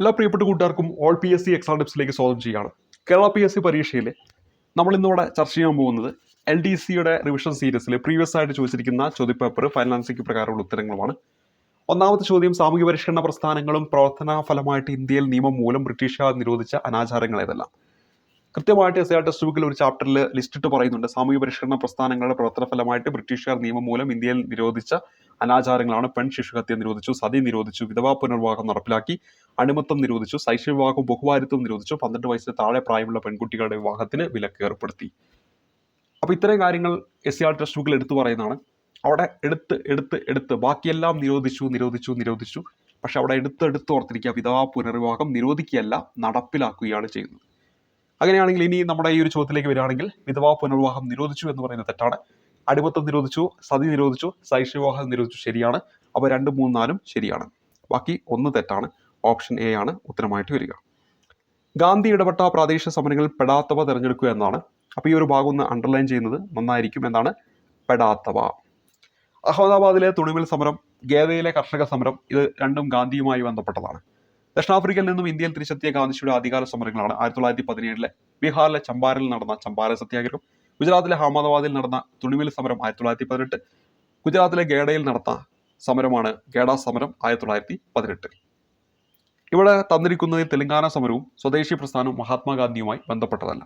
എല്ലാ പ്രിയപ്പെട്ട കൂട്ടുകാർക്കും all P S C exam ടിപ്സിലേക്ക് സ്വാഗതം ചെയ്യുകയാണ്. കേരള പി എസ് സി പരീക്ഷയിൽ നമ്മൾ ഇന്നിവിടെ ചർച്ച ചെയ്യാൻ പോകുന്നത് എൽ ഡി സിയുടെ റിവിഷൻ സീരീസിൽ പ്രീവിയസ് ആയിട്ട് ചോദിച്ചിരിക്കുന്ന ചോദ്യപേപ്പർ ഫൈനാൻസിക്ക് പ്രകാരമുള്ള ഉത്തരങ്ങളുമാണ്. ഒന്നാമത്തെ ചോദ്യം സാമൂഹ്യ പരിഷ്കരണ പ്രസ്ഥാനങ്ങളും പ്രവർത്തന ഫലമായിട്ട് ഇന്ത്യയിൽ നിയമം മൂലം ബ്രിട്ടീഷുകാർ നിരോധിച്ച അനാചാരങ്ങൾ ഏതെല്ലാം? കൃത്യമായിട്ട് എസ് ആർ ടെക്സ്റ്റ് ബുക്കിൽ ഒരു ചാപ്റ്ററിൽ ലിസ്റ്റ് ഇട്ട് പറയുന്നുണ്ട്. സാമൂഹ്യ പരിഷ്കരണ പ്രസ്ഥാനങ്ങളുടെ പ്രവർത്തന ഫലമായിട്ട് ബ്രിട്ടീഷുകാർ നിയമം മൂലം ഇന്ത്യയിൽ നിരോധിച്ച അനാചാരങ്ങളാണ് പെൺ ശിശുഹത്യ നിരോധിച്ചു സതി നിരോധിച്ചു വിധവാ പുനർവിവാഹം നടപ്പിലാക്കി അണിമത്തം നിരോധിച്ചു ശൈശവ വിവാഹവും ബഹുഭാരിത്വം നിരോധിച്ചു പന്ത്രണ്ട് വയസ്സിന് താഴെ പ്രായമുള്ള പെൺകുട്ടികളുടെ വിവാഹത്തിന് വിലക്ക് ഏർപ്പെടുത്തി. അപ്പോൾ ഇത്തരം കാര്യങ്ങൾ എസ് സി ആർ ടെക്സ്റ്റ് ബുക്കിൽ എടുത്തു പറയുന്നതാണ്. അവിടെ എടുത്ത് എടുത്ത് എടുത്ത് ബാക്കിയെല്ലാം നിരോധിച്ചു നിരോധിച്ചു നിരോധിച്ചു. പക്ഷെ അവിടെ എടുത്ത് എടുത്ത് ഓർത്തിരിക്കുക വിധവാ പുനർവിവാഹം നിരോധിക്കുകയല്ല നടപ്പിലാക്കുകയാണ് ചെയ്യുന്നത്. അങ്ങനെയാണെങ്കിൽ ഇനി നമ്മുടെ ഈ ഒരു ചോദ്യത്തിലേക്ക് വരികയാണെങ്കിൽ വിധവാ പുനർവിവാഹം നിരോധിച്ചു എന്ന് പറയുന്നത് തെറ്റാണ്. അടിമത്തം നിരോധിച്ചു സതി നിരോധിച്ചു ശൈശവിവാഹം നിരോധിച്ചു ശരിയാണ്. അപ്പോൾ രണ്ട് മൂന്ന് നാലും ശരിയാണ്. ബാക്കി ഒന്ന് തെറ്റാണ്. ഓപ്ഷൻ എ ആണ് ഉത്തരമായിട്ട് വരിക. ഗാന്ധി ഇടപെട്ട പ്രാദേശിക സമരങ്ങളിൽ പെടാത്തവ തിരഞ്ഞെടുക്കുക എന്നാണ്. അപ്പോൾ ഈ ഒരു ഭാഗം ഒന്ന് അണ്ടർലൈൻ ചെയ്യുന്നത് നന്നായിരിക്കും എന്നാണ് പെടാത്തവ. അഹമ്മദാബാദിലെ തുണിമിൽ സമരം ഗേവയിലെ കർഷക സമരം ഇത് രണ്ടും ഗാന്ധിയുമായി ബന്ധപ്പെട്ടതാണ്. ദക്ഷിണാഫ്രിക്കയിൽ നിന്നും ഇന്ത്യയിൽ തിരിച്ചെത്തിയ ഗാന്ധിജിയുടെ അധികാര സമരങ്ങളാണ് ആയിരത്തി തൊള്ളായിരത്തി പതിനേഴിലെ ബീഹാറിലെ ചമ്പാരനിൽ നടന്ന ചമ്പാര സത്യാഗ്രഹം ഗുജറാത്തിലെ അഹമ്മദാബാദിൽ നടന്ന തുണിമിൽ സമരം ആയിരത്തി തൊള്ളായിരത്തി പതിനെട്ട് ഗുജറാത്തിലെ ഗേഡയിൽ നടന്ന സമരമാണ് ഗേഡ സമരം ആയിരത്തി തൊള്ളായിരത്തി പതിനെട്ട്. ഇവിടെ തന്നിരിക്കുന്നത് തെലങ്കാന സമരവും സ്വദേശി പ്രസ്ഥാനവും മഹാത്മാഗാന്ധിയുമായി ബന്ധപ്പെട്ടതല്ല.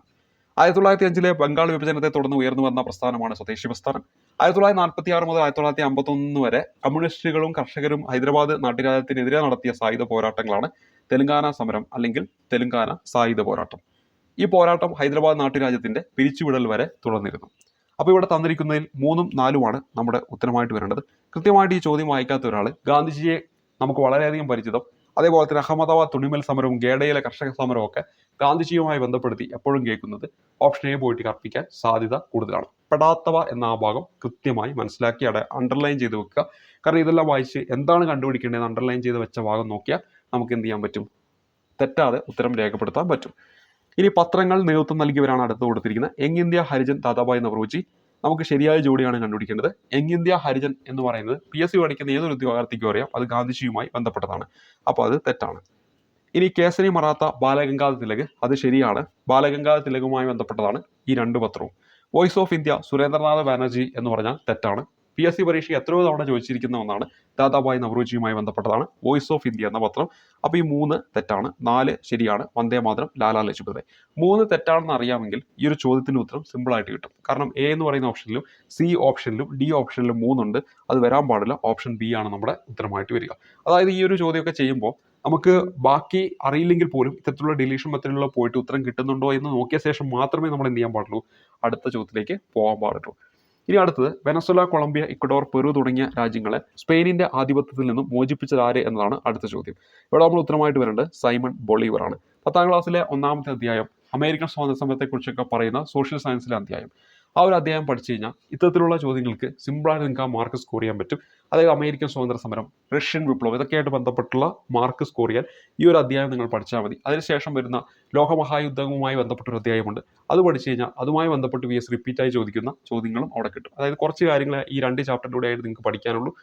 ആയിരത്തി തൊള്ളായിരത്തി അഞ്ചിലെ ബംഗാൾ വിഭജനത്തെ തുടർന്ന് ഉയർന്നു വന്ന പ്രസ്ഥാനമാണ് സ്വദേശി പ്രസ്ഥാനം. ആയിരത്തി തൊള്ളായിരത്തി നാൽപ്പത്തി ആറ് മുതൽ ആയിരത്തി തൊള്ളായിരത്തി അമ്പത്തൊന്ന് വരെ കമ്മ്യൂണിസ്റ്റുകളും കർഷകരും ഹൈദരാബാദ് നാട്ടുരാജ്യത്തിനെതിരെ നടത്തിയ സായുധ പോരാട്ടങ്ങളാണ് തെലങ്കാന സമരം അല്ലെങ്കിൽ തെലങ്കാന സായുധ പോരാട്ടം. ഈ പോരാട്ടം ഹൈദരാബാദ് നാട്ടുരാജ്യത്തിന്റെ പിരിച്ചുവിടൽ വരെ തുടർന്നിരുന്നു. അപ്പോൾ ഇവിടെ തന്നിരിക്കുന്നതിൽ മൂന്നും നാലുമാണ് നമ്മുടെ ഉത്തരമായിട്ട് വരേണ്ടത്. കൃത്യമായിട്ട് ഈ ചോദ്യം വായിക്കാത്ത ഒരാൾ ഗാന്ധിജിയെ നമുക്ക് വളരെയധികം പരിചിതം. അതേപോലെ തന്നെ അഹമ്മദാബാദ് തുണിമൽ സമരവും ഗേഡയിലെ കർഷക സമരവും ഒക്കെ ഗാന്ധിജിയുമായി ബന്ധപ്പെടുത്തി എപ്പോഴും കേൾക്കുന്നത് ഓപ്ഷൻ എ പോയിട്ട് കർപ്പിക്കാൻ സാധ്യത കൂടുതലാണ്. പെടാത്തവ എന്ന ആ ഭാഗം കൃത്യമായി മനസ്സിലാക്കി അട അണ്ടർലൈൻ ചെയ്ത് വെക്കുക. കാരണം ഇതെല്ലാം വായിച്ച് എന്താണ് കണ്ടുപിടിക്കേണ്ടത് അണ്ടർലൈൻ ചെയ്ത് വെച്ച ഭാഗം നോക്കിയാൽ നമുക്ക് എന്ത് ചെയ്യാൻ പറ്റും? തെറ്റാതെ ഉത്തരം രേഖപ്പെടുത്താൻ പറ്റും. ഇനി പത്രങ്ങൾ നേതൃത്വം നൽകിയവരാണ് അടുത്ത് കൊടുത്തിരിക്കുന്നത്. യങ് ഇന്ത്യ ഹരിജൻ ദാദാബായ് നവറോജി നമുക്ക് ശരിയായ ജോഡിയാണ് കണ്ടുപിടിക്കേണ്ടത്. യങ് ഇന്ത്യ ഹരിജൻ എന്ന് പറയുന്നത് പി എസ് സി പഠിക്കുന്ന ഏതൊരു ഉദ്യോഗാർത്ഥിക്കും അറിയാം. അത് ഗാന്ധിജിയുമായി ബന്ധപ്പെട്ടതാണ്. അപ്പോൾ അത് തെറ്റാണ്. ഇനി കേസരി മറാത്ത ബാലഗംഗാധര തിലക്. അത് ശരിയാണ്. ബാലഗംഗാധര തിലകുമായി ബന്ധപ്പെട്ടതാണ് ഈ രണ്ട് പത്രവും. Voice of India Surendranath Banerjee എന്ന് പറഞ്ഞാൽ തെറ്റാണ്. പി എസ് സി പരീക്ഷ എത്രയോ തവണ ചോദിച്ചിരിക്കുന്ന ഒന്നാണ് ദാദാബായ് നവറോജിയുമായി ബന്ധപ്പെട്ടതാണ്. വോയിസ് ഓഫ് ഇന്ത്യ എന്ന പത്രം. അപ്പോൾ ഈ മൂന്ന് തെറ്റാണ്. നാല് ശരിയാണ്. വന്ദേ മാതരം ലാലാ ലജ്പത്. റായ് മൂന്ന് തെറ്റാണെന്ന് അറിയാമെങ്കിൽ ഈ ഒരു ചോദ്യത്തിന് ഉത്തരം സിമ്പിൾ ആയിട്ട് കിട്ടും. കാരണം എ എന്ന് പറയുന്ന ഓപ്ഷനിലും സി ഓപ്ഷനിലും ഡി ഓപ്ഷനിലും മൂന്നുണ്ട്. അത് വരാൻ പാടില്ല. ഓപ്ഷൻ ബി ആണ് നമ്മുടെ ഉത്തരമായിട്ട് വരിക. അതായത് ഈ ഒരു ചോദ്യമൊക്കെ ചെയ്യുമ്പോൾ നമുക്ക് ബാക്കി അറിയില്ലെങ്കിൽ പോലും ഇത്തരത്തിലുള്ള ഡിലീഷൻ മെത്തഡിലുള്ള പോയിട്ട് ഉത്തരം കിട്ടുന്നുണ്ടോ എന്ന് നോക്കിയ ശേഷം മാത്രമേ നമ്മൾ എന്ത് ചെയ്യാൻ പാടുള്ളൂ? അടുത്ത ചോദ്യത്തിലേക്ക് പോകാൻ പാടുള്ളൂ. ഇനി അടുത്തത് വെനസ്വല കൊളംബിയ ഇക്വഡോർ പെറു തുടങ്ങിയ രാജ്യങ്ങളെ സ്പെയിനിന്റെ ആധിപത്യത്തിൽ നിന്നും മോചിപ്പിച്ചത് ആര് എന്നതാണ് അടുത്ത ചോദ്യം. ഇവിടെ നമ്മൾ ഉത്തരമായിട്ട് വരേണ്ടത് സൈമൺ ബൊളീവർ ആണ് പത്താം ക്ലാസ്സിലെ ഒന്നാമത്തെ അധ്യായം അമേരിക്കൻ സ്വാതന്ത്ര്യ സമരത്തെക്കുറിച്ചൊക്കെ പറയുന്ന സോഷ്യൽ സയൻസിലെ അധ്യായം. ആ ഒരു അധ്യായം പഠിച്ചു കഴിഞ്ഞാൽ ഇത്തരത്തിലുള്ള ചോദ്യങ്ങൾക്ക് സിമ്പിളായിട്ട് നിങ്ങൾക്ക് ആ മാർക്ക് സ്കോർ ചെയ്യാൻ പറ്റും. അതായത് അമേരിക്കൻ സ്വാതന്ത്ര്യ സമരം റഷ്യൻ വിപ്ലവം ഇതൊക്കെയായിട്ട് ബന്ധപ്പെട്ടുള്ള മാർക്ക് സ്കോർ ചെയ്യാൻ ഈ ഒരു അധ്യായം നിങ്ങൾ പഠിച്ചാൽ മതി. അതിനുശേഷം വരുന്ന ലോകമഹായുദ്ധവുമായി ബന്ധപ്പെട്ട ഒരു അധ്യായമുണ്ട്. അത് പഠിച്ചു കഴിഞ്ഞാൽ അതുമായി ബന്ധപ്പെട്ട് വി എസ് റിപ്പീറ്റായി ചോദിക്കുന്ന ചോദ്യങ്ങളും അവിടെ കിട്ടും. അതായത് കുറച്ച് കാര്യങ്ങൾ ഈ രണ്ട് ചാപ്റ്ററിലൂടെ ആയിട്ട് നിങ്ങൾക്ക് പഠിക്കാനുള്ളൂ.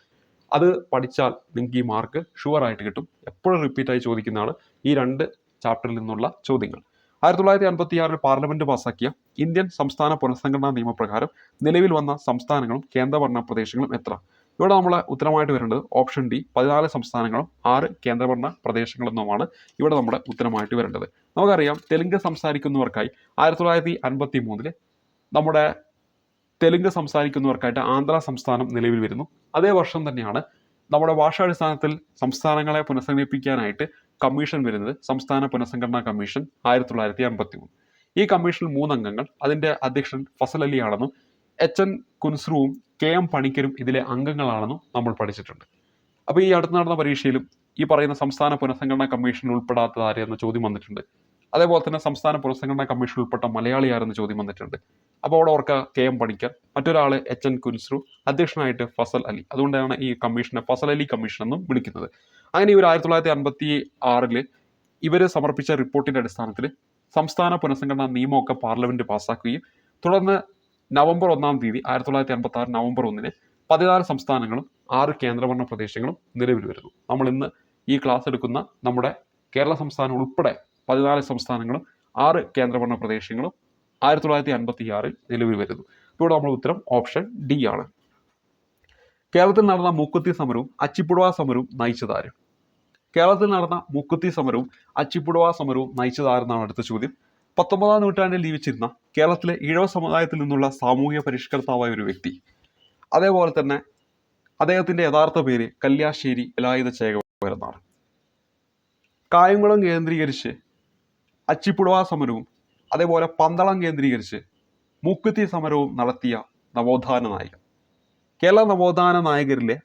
അത് പഠിച്ചാൽ നിങ്ങൾക്ക് ഈ മാർക്ക് ഷുവർ ആയിട്ട് കിട്ടും. എപ്പോഴും റിപ്പീറ്റായി ചോദിക്കുന്നതാണ് ഈ രണ്ട് ചാപ്റ്ററിൽ നിന്നുള്ള ചോദ്യങ്ങൾ. ആയിരത്തി തൊള്ളായിരത്തി അൻപത്തി ആറിൽ പാർലമെന്റ് പാസാക്കിയ ഇന്ത്യൻ സംസ്ഥാന പുനഃസംഘടനാ നിയമപ്രകാരം നിലവിൽ വന്ന സംസ്ഥാനങ്ങളും കേന്ദ്രഭരണ പ്രദേശങ്ങളും എത്ര? ഇവിടെ നമ്മൾ ഉത്തരമായിട്ട് വരേണ്ടത് ഓപ്ഷൻ ഡി പതിനാല് സംസ്ഥാനങ്ങളും ആറ് കേന്ദ്രഭരണ പ്രദേശങ്ങളെന്നുമാണ് ഇവിടെ നമ്മുടെ ഉത്തരമായിട്ട് വരേണ്ടത്. നമുക്കറിയാം തെലുങ്ക് സംസാരിക്കുന്നവർക്കായി ആയിരത്തി തൊള്ളായിരത്തി അൻപത്തി മൂന്നിൽ നമ്മുടെ തെലുങ്ക് സംസാരിക്കുന്നവർക്കായിട്ട് ആന്ധ്ര സംസ്ഥാനം നിലവിൽ വരുന്നു. അതേ വർഷം തന്നെയാണ് നമ്മുടെ ഭാഷാടിസ്ഥാനത്തിൽ സംസ്ഥാനങ്ങളെ പുനഃസംഘടിപ്പിക്കാനായിട്ട് കമ്മീഷൻ വരുന്നത് സംസ്ഥാന പുനഃസംഘടനാ കമ്മീഷൻ ആയിരത്തി തൊള്ളായിരത്തി അമ്പത്തി മൂന്ന് ഈ കമ്മീഷനിൽ മൂന്നംഗങ്ങൾ അതിന്റെ അധ്യക്ഷൻ ഫസൽ അലി ആണെന്നും എച്ച് എൻ കുൻസ്രുവും കെ എം പണിക്കരും ഇതിലെ അംഗങ്ങളാണെന്നും നമ്മൾ പഠിച്ചിട്ടുണ്ട്. അപ്പോൾ ഈ അടുത്ത് നടന്ന പരീക്ഷയിലും ഈ പറയുന്ന സംസ്ഥാന പുനഃസംഘടനാ കമ്മീഷനിൽ ഉൾപ്പെടാത്തത് ആര് എന്ന ചോദ്യം വന്നിട്ടുണ്ട്. അതേപോലെ തന്നെ സംസ്ഥാന പുനഃസംഘടനാ കമ്മീഷനിൽ ഉൾപ്പെട്ട മലയാളി ആരെന്ന ചോദ്യം വന്നിട്ടുണ്ട്. അപ്പോൾ അവിടെ ഓർക്ക കെ എം പണിക്കർ മറ്റൊരാൾ എച്ച് എൻ കുൻസ്രു അധ്യക്ഷനായിട്ട് ഫസൽ അലി. അതുകൊണ്ടാണ് ഈ കമ്മീഷനെ ഫസൽ അലി കമ്മീഷൻ എന്നും വിളിക്കുന്നത്. അങ്ങനെ ഇവർ ആയിരത്തി തൊള്ളായിരത്തി അൻപത്തി ആറിൽ ഇവർ സമർപ്പിച്ച റിപ്പോർട്ടിന്റെ അടിസ്ഥാനത്തിൽ സംസ്ഥാന പുനഃസംഘടനാ നിയമമൊക്കെ പാർലമെന്റ് പാസ്സാക്കുകയും തുടർന്ന് നവംബർ ഒന്നാം തീയതി ആയിരത്തി തൊള്ളായിരത്തി അൻപത്തി ആറ് നവംബർ ഒന്നിന് പതിനാല് സംസ്ഥാനങ്ങളും ആറ് കേന്ദ്രഭരണ പ്രദേശങ്ങളും നിലവിൽ വരുന്നു. നമ്മൾ ഇന്ന് ഈ ക്ലാസ് എടുക്കുന്ന നമ്മുടെ കേരള സംസ്ഥാനം ഉൾപ്പെടെ പതിനാല് സംസ്ഥാനങ്ങളും ആറ് കേന്ദ്രഭരണ പ്രദേശങ്ങളും ആയിരത്തി തൊള്ളായിരത്തി അൻപത്തി ആറിൽ നിലവിൽ വരുന്നു. ഇവിടെ നമ്മൾ ഉത്തരം ഓപ്ഷൻ ഡി ആണ്. കേരളത്തിൽ നടന്ന മൂക്കുത്തി സമരവും അച്ചിപ്പുടവ സമരവും നയിച്ചതാര് കേരളത്തിൽ നടന്ന മൂക്കുത്തി സമരവും അച്ചിപ്പുടവ സമരവും നയിച്ചതാരെന്നാണ് അടുത്ത ചോദ്യം. പത്തൊമ്പതാം നൂറ്റാണ്ടിൽ ജീവിച്ചിരുന്ന കേരളത്തിലെ ഈഴവ സമുദായത്തിൽ നിന്നുള്ള സാമൂഹിക പരിഷ്കർത്താവായ ഒരു വ്യക്തി. അതേപോലെ തന്നെ അദ്ദേഹത്തിന്റെ യഥാർത്ഥ പേര് കല്യാശ്ശേരി വേലായുധ ചേകവർ കായംകുളം കേന്ദ്രീകരിച്ച് അച്ചിപ്പുടവ സമരവും അതേപോലെ പന്തളം കേന്ദ്രീകരിച്ച് മൂക്കുത്തി സമരവും നടത്തിയ നവോത്ഥാന നായകൻ. കേരള നവോത്ഥാന നായകരിലെ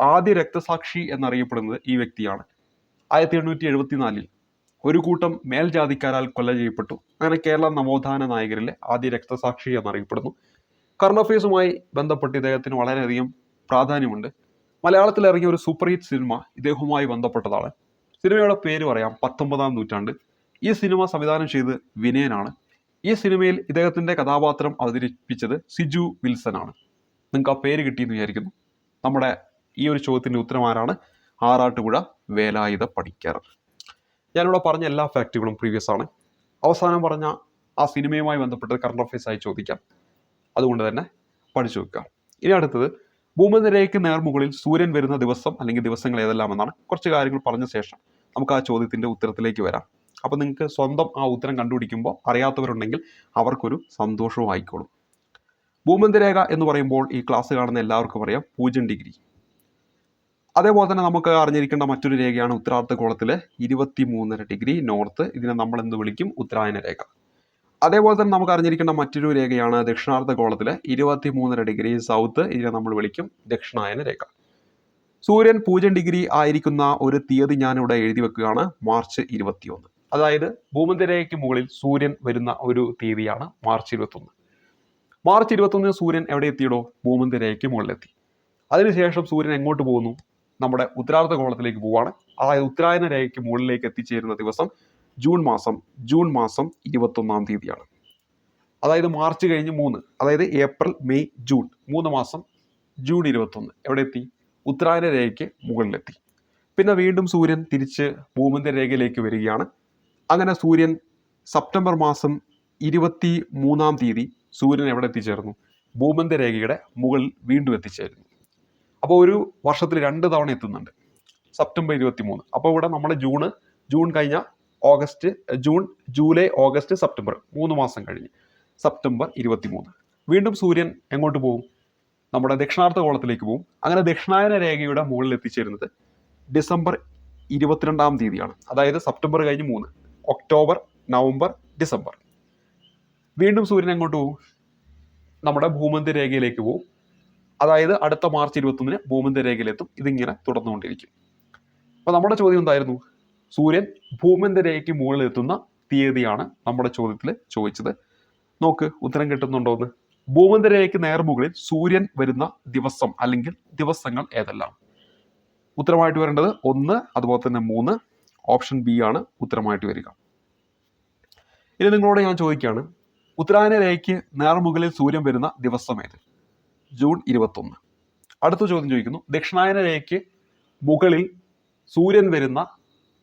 ആദ്യ രക്തസാക്ഷി എന്നറിയപ്പെടുന്നത് ഈ വ്യക്തിയാണ്. ആയിരത്തി എണ്ണൂറ്റി എഴുപത്തിനാലിൽ ഒരു കൂട്ടം മേൽജാതിക്കാരാൽ കൊല ചെയ്യപ്പെട്ടു. അങ്ങനെ കേരള നവോത്ഥാന നായകരിലെ ആദ്യ രക്തസാക്ഷി എന്നറിയപ്പെടുന്നു. കറണ്ട് അഫയേഴ്സുമായി ബന്ധപ്പെട്ട് ഇദ്ദേഹത്തിന് വളരെയധികം പ്രാധാന്യമുണ്ട്. മലയാളത്തിൽ ഇറങ്ങിയ ഒരു സൂപ്പർ ഹിറ്റ് സിനിമ ഇദ്ദേഹവുമായി ബന്ധപ്പെട്ടതാണ്. സിനിമയുടെ പേര് പറയാം പത്തൊമ്പതാം നൂറ്റാണ്ട്. ഈ സിനിമ സംവിധാനം ചെയ്ത് വിനയനാണ്. ഈ സിനിമയിൽ ഇദ്ദേഹത്തിന്റെ കഥാപാത്രം അവതരിപ്പിച്ചത് സിജു വിൽസൺ ആണ് നിങ്ങൾക്ക് ആ പേര് കിട്ടിയെന്ന് വിചാരിക്കുന്നു. നമ്മുടെ ഈ ഒരു ചോദ്യത്തിന്റെ ഉത്തരം ആരാണ്? ആറാട്ടുപുഴ വേലായുധ പണിക്കർ ഞാനിവിടെ പറഞ്ഞ എല്ലാ ഫാക്റ്റുകളും പ്രീവിയസ് ആണ്. അവസാനം പറഞ്ഞ ആ സിനിമയുമായി ബന്ധപ്പെട്ട് കറണ്ട് അഫയേഴ്സ് ആയി ചോദിക്കാം. അതുകൊണ്ട് തന്നെ പഠിച്ചു വെക്കുക ഇനി അടുത്തത് ഭൂമധ്യരേഖയ്ക്ക് നേർമുകളിൽ സൂര്യൻ വരുന്ന ദിവസം അല്ലെങ്കിൽ ദിവസങ്ങൾ ഏതെല്ലാം എന്നാണ് കുറച്ച് കാര്യങ്ങൾ പറഞ്ഞ ശേഷം നമുക്ക് ആ ചോദ്യത്തിന്റെ ഉത്തരത്തിലേക്ക് വരാം. അപ്പോൾ നിങ്ങൾക്ക് സ്വന്തം ആ ഉത്തരം കണ്ടുപിടിക്കുമ്പോൾ അറിയാത്തവരുണ്ടെങ്കിൽ അവർക്കൊരു സന്തോഷവും ആയിക്കോളും. ഭൂമധ്യരേഖ എന്ന് പറയുമ്പോൾ ഈ ക്ലാസ് കാണുന്ന എല്ലാവർക്കും അറിയാം. പൂജ്യം ഡിഗ്രി അതേപോലെ തന്നെ നമുക്ക് അറിഞ്ഞിരിക്കേണ്ട മറ്റൊരു രേഖയാണ് ഉത്തരാർദ്ധഗോളത്തിലെ ഇരുപത്തി മൂന്നര ഡിഗ്രി നോർത്ത് ഇതിനെ നമ്മൾ എന്ത് വിളിക്കും? ഉത്തരായന രേഖ. അതേപോലെ തന്നെ നമുക്ക് അറിഞ്ഞിരിക്കേണ്ട മറ്റൊരു രേഖയാണ് ദക്ഷിണാർദ്ധഗോളത്തിലെ ഇരുപത്തി മൂന്നര ഡിഗ്രി സൗത്ത് ഇതിനെ നമ്മൾ വിളിക്കും ദക്ഷിണായന രേഖ. സൂര്യൻ പൂജ്യം ഡിഗ്രി ആയിരിക്കുന്ന ഒരു തീയതി ഞാനിവിടെ എഴുതി വെക്കുകയാണ്. മാർച്ച് ഇരുപത്തിയൊന്ന്. അതായത് ഭൂമധ്യരേഖയ്ക്ക് മുകളിൽ സൂര്യൻ വരുന്ന ഒരു തീയതിയാണ് മാർച്ച് ഇരുപത്തൊന്ന്. മാർച്ച് ഇരുപത്തൊന്നിന് സൂര്യൻ എവിടെ എത്തിയിടോ? ഭൂമധ്യരേഖയ്ക്ക് മുകളിലെത്തി. അതിനുശേഷം സൂര്യൻ എങ്ങോട്ട് പോകുന്നു? നമ്മുടെ ഉത്തരാർദ്ധ ഗോളത്തിലേക്ക് പോവാണ്. അതായത് ഉത്തരായന രേഖയ്ക്ക് മുകളിലേക്ക് എത്തിച്ചേരുന്ന ദിവസം ജൂൺ മാസം ജൂൺ മാസം ഇരുപത്തൊന്നാം തീയതിയാണ്. അതായത് മാർച്ച് കഴിഞ്ഞ് മൂന്ന് അതായത് ഏപ്രിൽ മെയ് ജൂൺ മൂന്ന് മാസം ജൂൺ ഇരുപത്തൊന്ന്. എവിടെ എത്തി? ഉത്തരായന രേഖയ്ക്ക് മുകളിലെത്തി. പിന്നെ വീണ്ടും സൂര്യൻ തിരിച്ച് ഭൂമധ്യ രേഖയിലേക്ക് വരികയാണ്. അങ്ങനെ സൂര്യൻ സെപ്റ്റംബർ മാസം ഇരുപത്തി മൂന്നാം തീയതി സൂര്യൻ എവിടെ എത്തിച്ചേർന്നു? ഭൂമന്ത രേഖയുടെ മുകളിൽ വീണ്ടും എത്തിച്ചേരുന്നു. അപ്പോൾ ഒരു വർഷത്തിൽ രണ്ട് തവണ എത്തുന്നുണ്ട്. സെപ്റ്റംബർ ഇരുപത്തി മൂന്ന് അപ്പോൾ ഇവിടെ നമ്മൾ ജൂണ് ജൂൺ കഴിഞ്ഞ August June July August September മൂന്ന് മാസം കഴിഞ്ഞ് സെപ്റ്റംബർ ഇരുപത്തി മൂന്ന് വീണ്ടും സൂര്യൻ എങ്ങോട്ട് പോകും നമ്മുടെ ദക്ഷിണാർത്ഥ കോളത്തിലേക്ക് പോകും അങ്ങനെ ദക്ഷിണായന രേഖയുടെ മുകളിൽ എത്തിച്ചേരുന്നത് ഡിസംബർ ഇരുപത്തിരണ്ടാം തീയതിയാണ്. അതായത് സെപ്റ്റംബർ കഴിഞ്ഞ് മൂന്ന്. October November December. വീണ്ടും സൂര്യൻ എങ്ങോട്ട് പോകും നമ്മുടെ ഭൂമധ്യ രേഖയിലേക്ക് പോകും അതായത് അടുത്ത മാർച്ച് ഇരുപത്തൊന്നിന് ഭൂമധ്യ രേഖയിലെത്തും. ഇതിങ്ങനെ തുടർന്നുകൊണ്ടിരിക്കും. അപ്പോൾ നമ്മുടെ ചോദ്യം എന്തായിരുന്നു? സൂര്യൻ ഭൂമധ്യ രേഖയ്ക്ക് മുകളിൽ എത്തുന്ന തീയതിയാണ് നമ്മുടെ ചോദ്യത്തിൽ ചോദിച്ചത്. നോക്ക് ഉത്തരം കിട്ടുന്നുണ്ടോ എന്ന്. ഭൂമധ്യ രേഖയ്ക്ക് നേർമുകളിൽ സൂര്യൻ വരുന്ന ദിവസം അല്ലെങ്കിൽ ദിവസങ്ങൾ ഏതെല്ലാം? ഉത്തരമായിട്ട് വരേണ്ടത് ഒന്ന് അതുപോലെ തന്നെ മൂന്ന്. ഓപ്ഷൻ ബി ആണ് ഉത്തരമായിട്ട് വരിക. ഇനി നിങ്ങളോട് ഞാൻ ചോദിക്കുകയാണ്. ഉത്തരായന രേഖയ്ക്ക് നേർമുകളിൽ സൂര്യൻ വരുന്ന ദിവസം ഏത്? ജൂൺ ഇരുപത്തൊന്ന്. അടുത്ത ചോദ്യം ചോദിക്കുന്നു. ദക്ഷിണായന രേഖയ്ക്ക് മുകളിൽ സൂര്യൻ വരുന്ന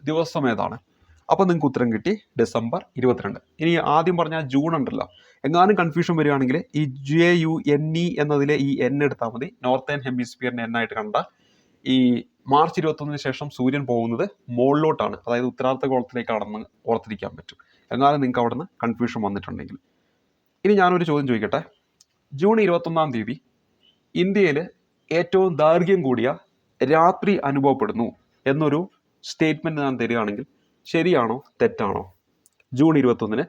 ദിവസം ഏതാണ്? അപ്പോൾ നിങ്ങൾക്ക് ഉത്തരം കിട്ടി ഡിസംബർ ഇരുപത്തിരണ്ട്. ഇനി ആദ്യം പറഞ്ഞ ജൂൺ ഉണ്ടല്ലോ. എങ്ങാനും കൺഫ്യൂഷൻ വരികയാണെങ്കിൽ ഈ ജെ യു എൻ ഇ എന്നതിലെ ഈ എൻ എടുത്താൽ മതി. നോർത്തേൺ ഹെമിസ്ഫിയറിന് എൻ ആയിട്ട് കണ്ട ഈ മാർച്ച് ഇരുപത്തൊന്നിന് ശേഷം സൂര്യൻ പോകുന്നത് മുകളിലോട്ടാണ്. അതായത് ഉത്തരാർത്ഥ ഗോളത്തിലേക്കാണെന്ന് ഓർത്തിരിക്കാൻ പറ്റും. എന്നാലും നിങ്ങൾക്ക് അവിടുന്ന് കൺഫ്യൂഷൻ വന്നിട്ടുണ്ടെങ്കിൽ. ഇനി ഞാനൊരു ചോദ്യം ചോദിക്കട്ടെ. ജൂൺ ഇരുപത്തൊന്നാം തീയതി ഇന്ത്യയിൽ ഏറ്റവും ദൈർഘ്യം കൂടിയ രാത്രി അനുഭവപ്പെടുന്നു എന്നൊരു സ്റ്റേറ്റ്മെന്റ് ഞാൻ തരികയാണെങ്കിൽ ശരിയാണോ തെറ്റാണോ? ജൂൺ ഇരുപത്തൊന്നിന്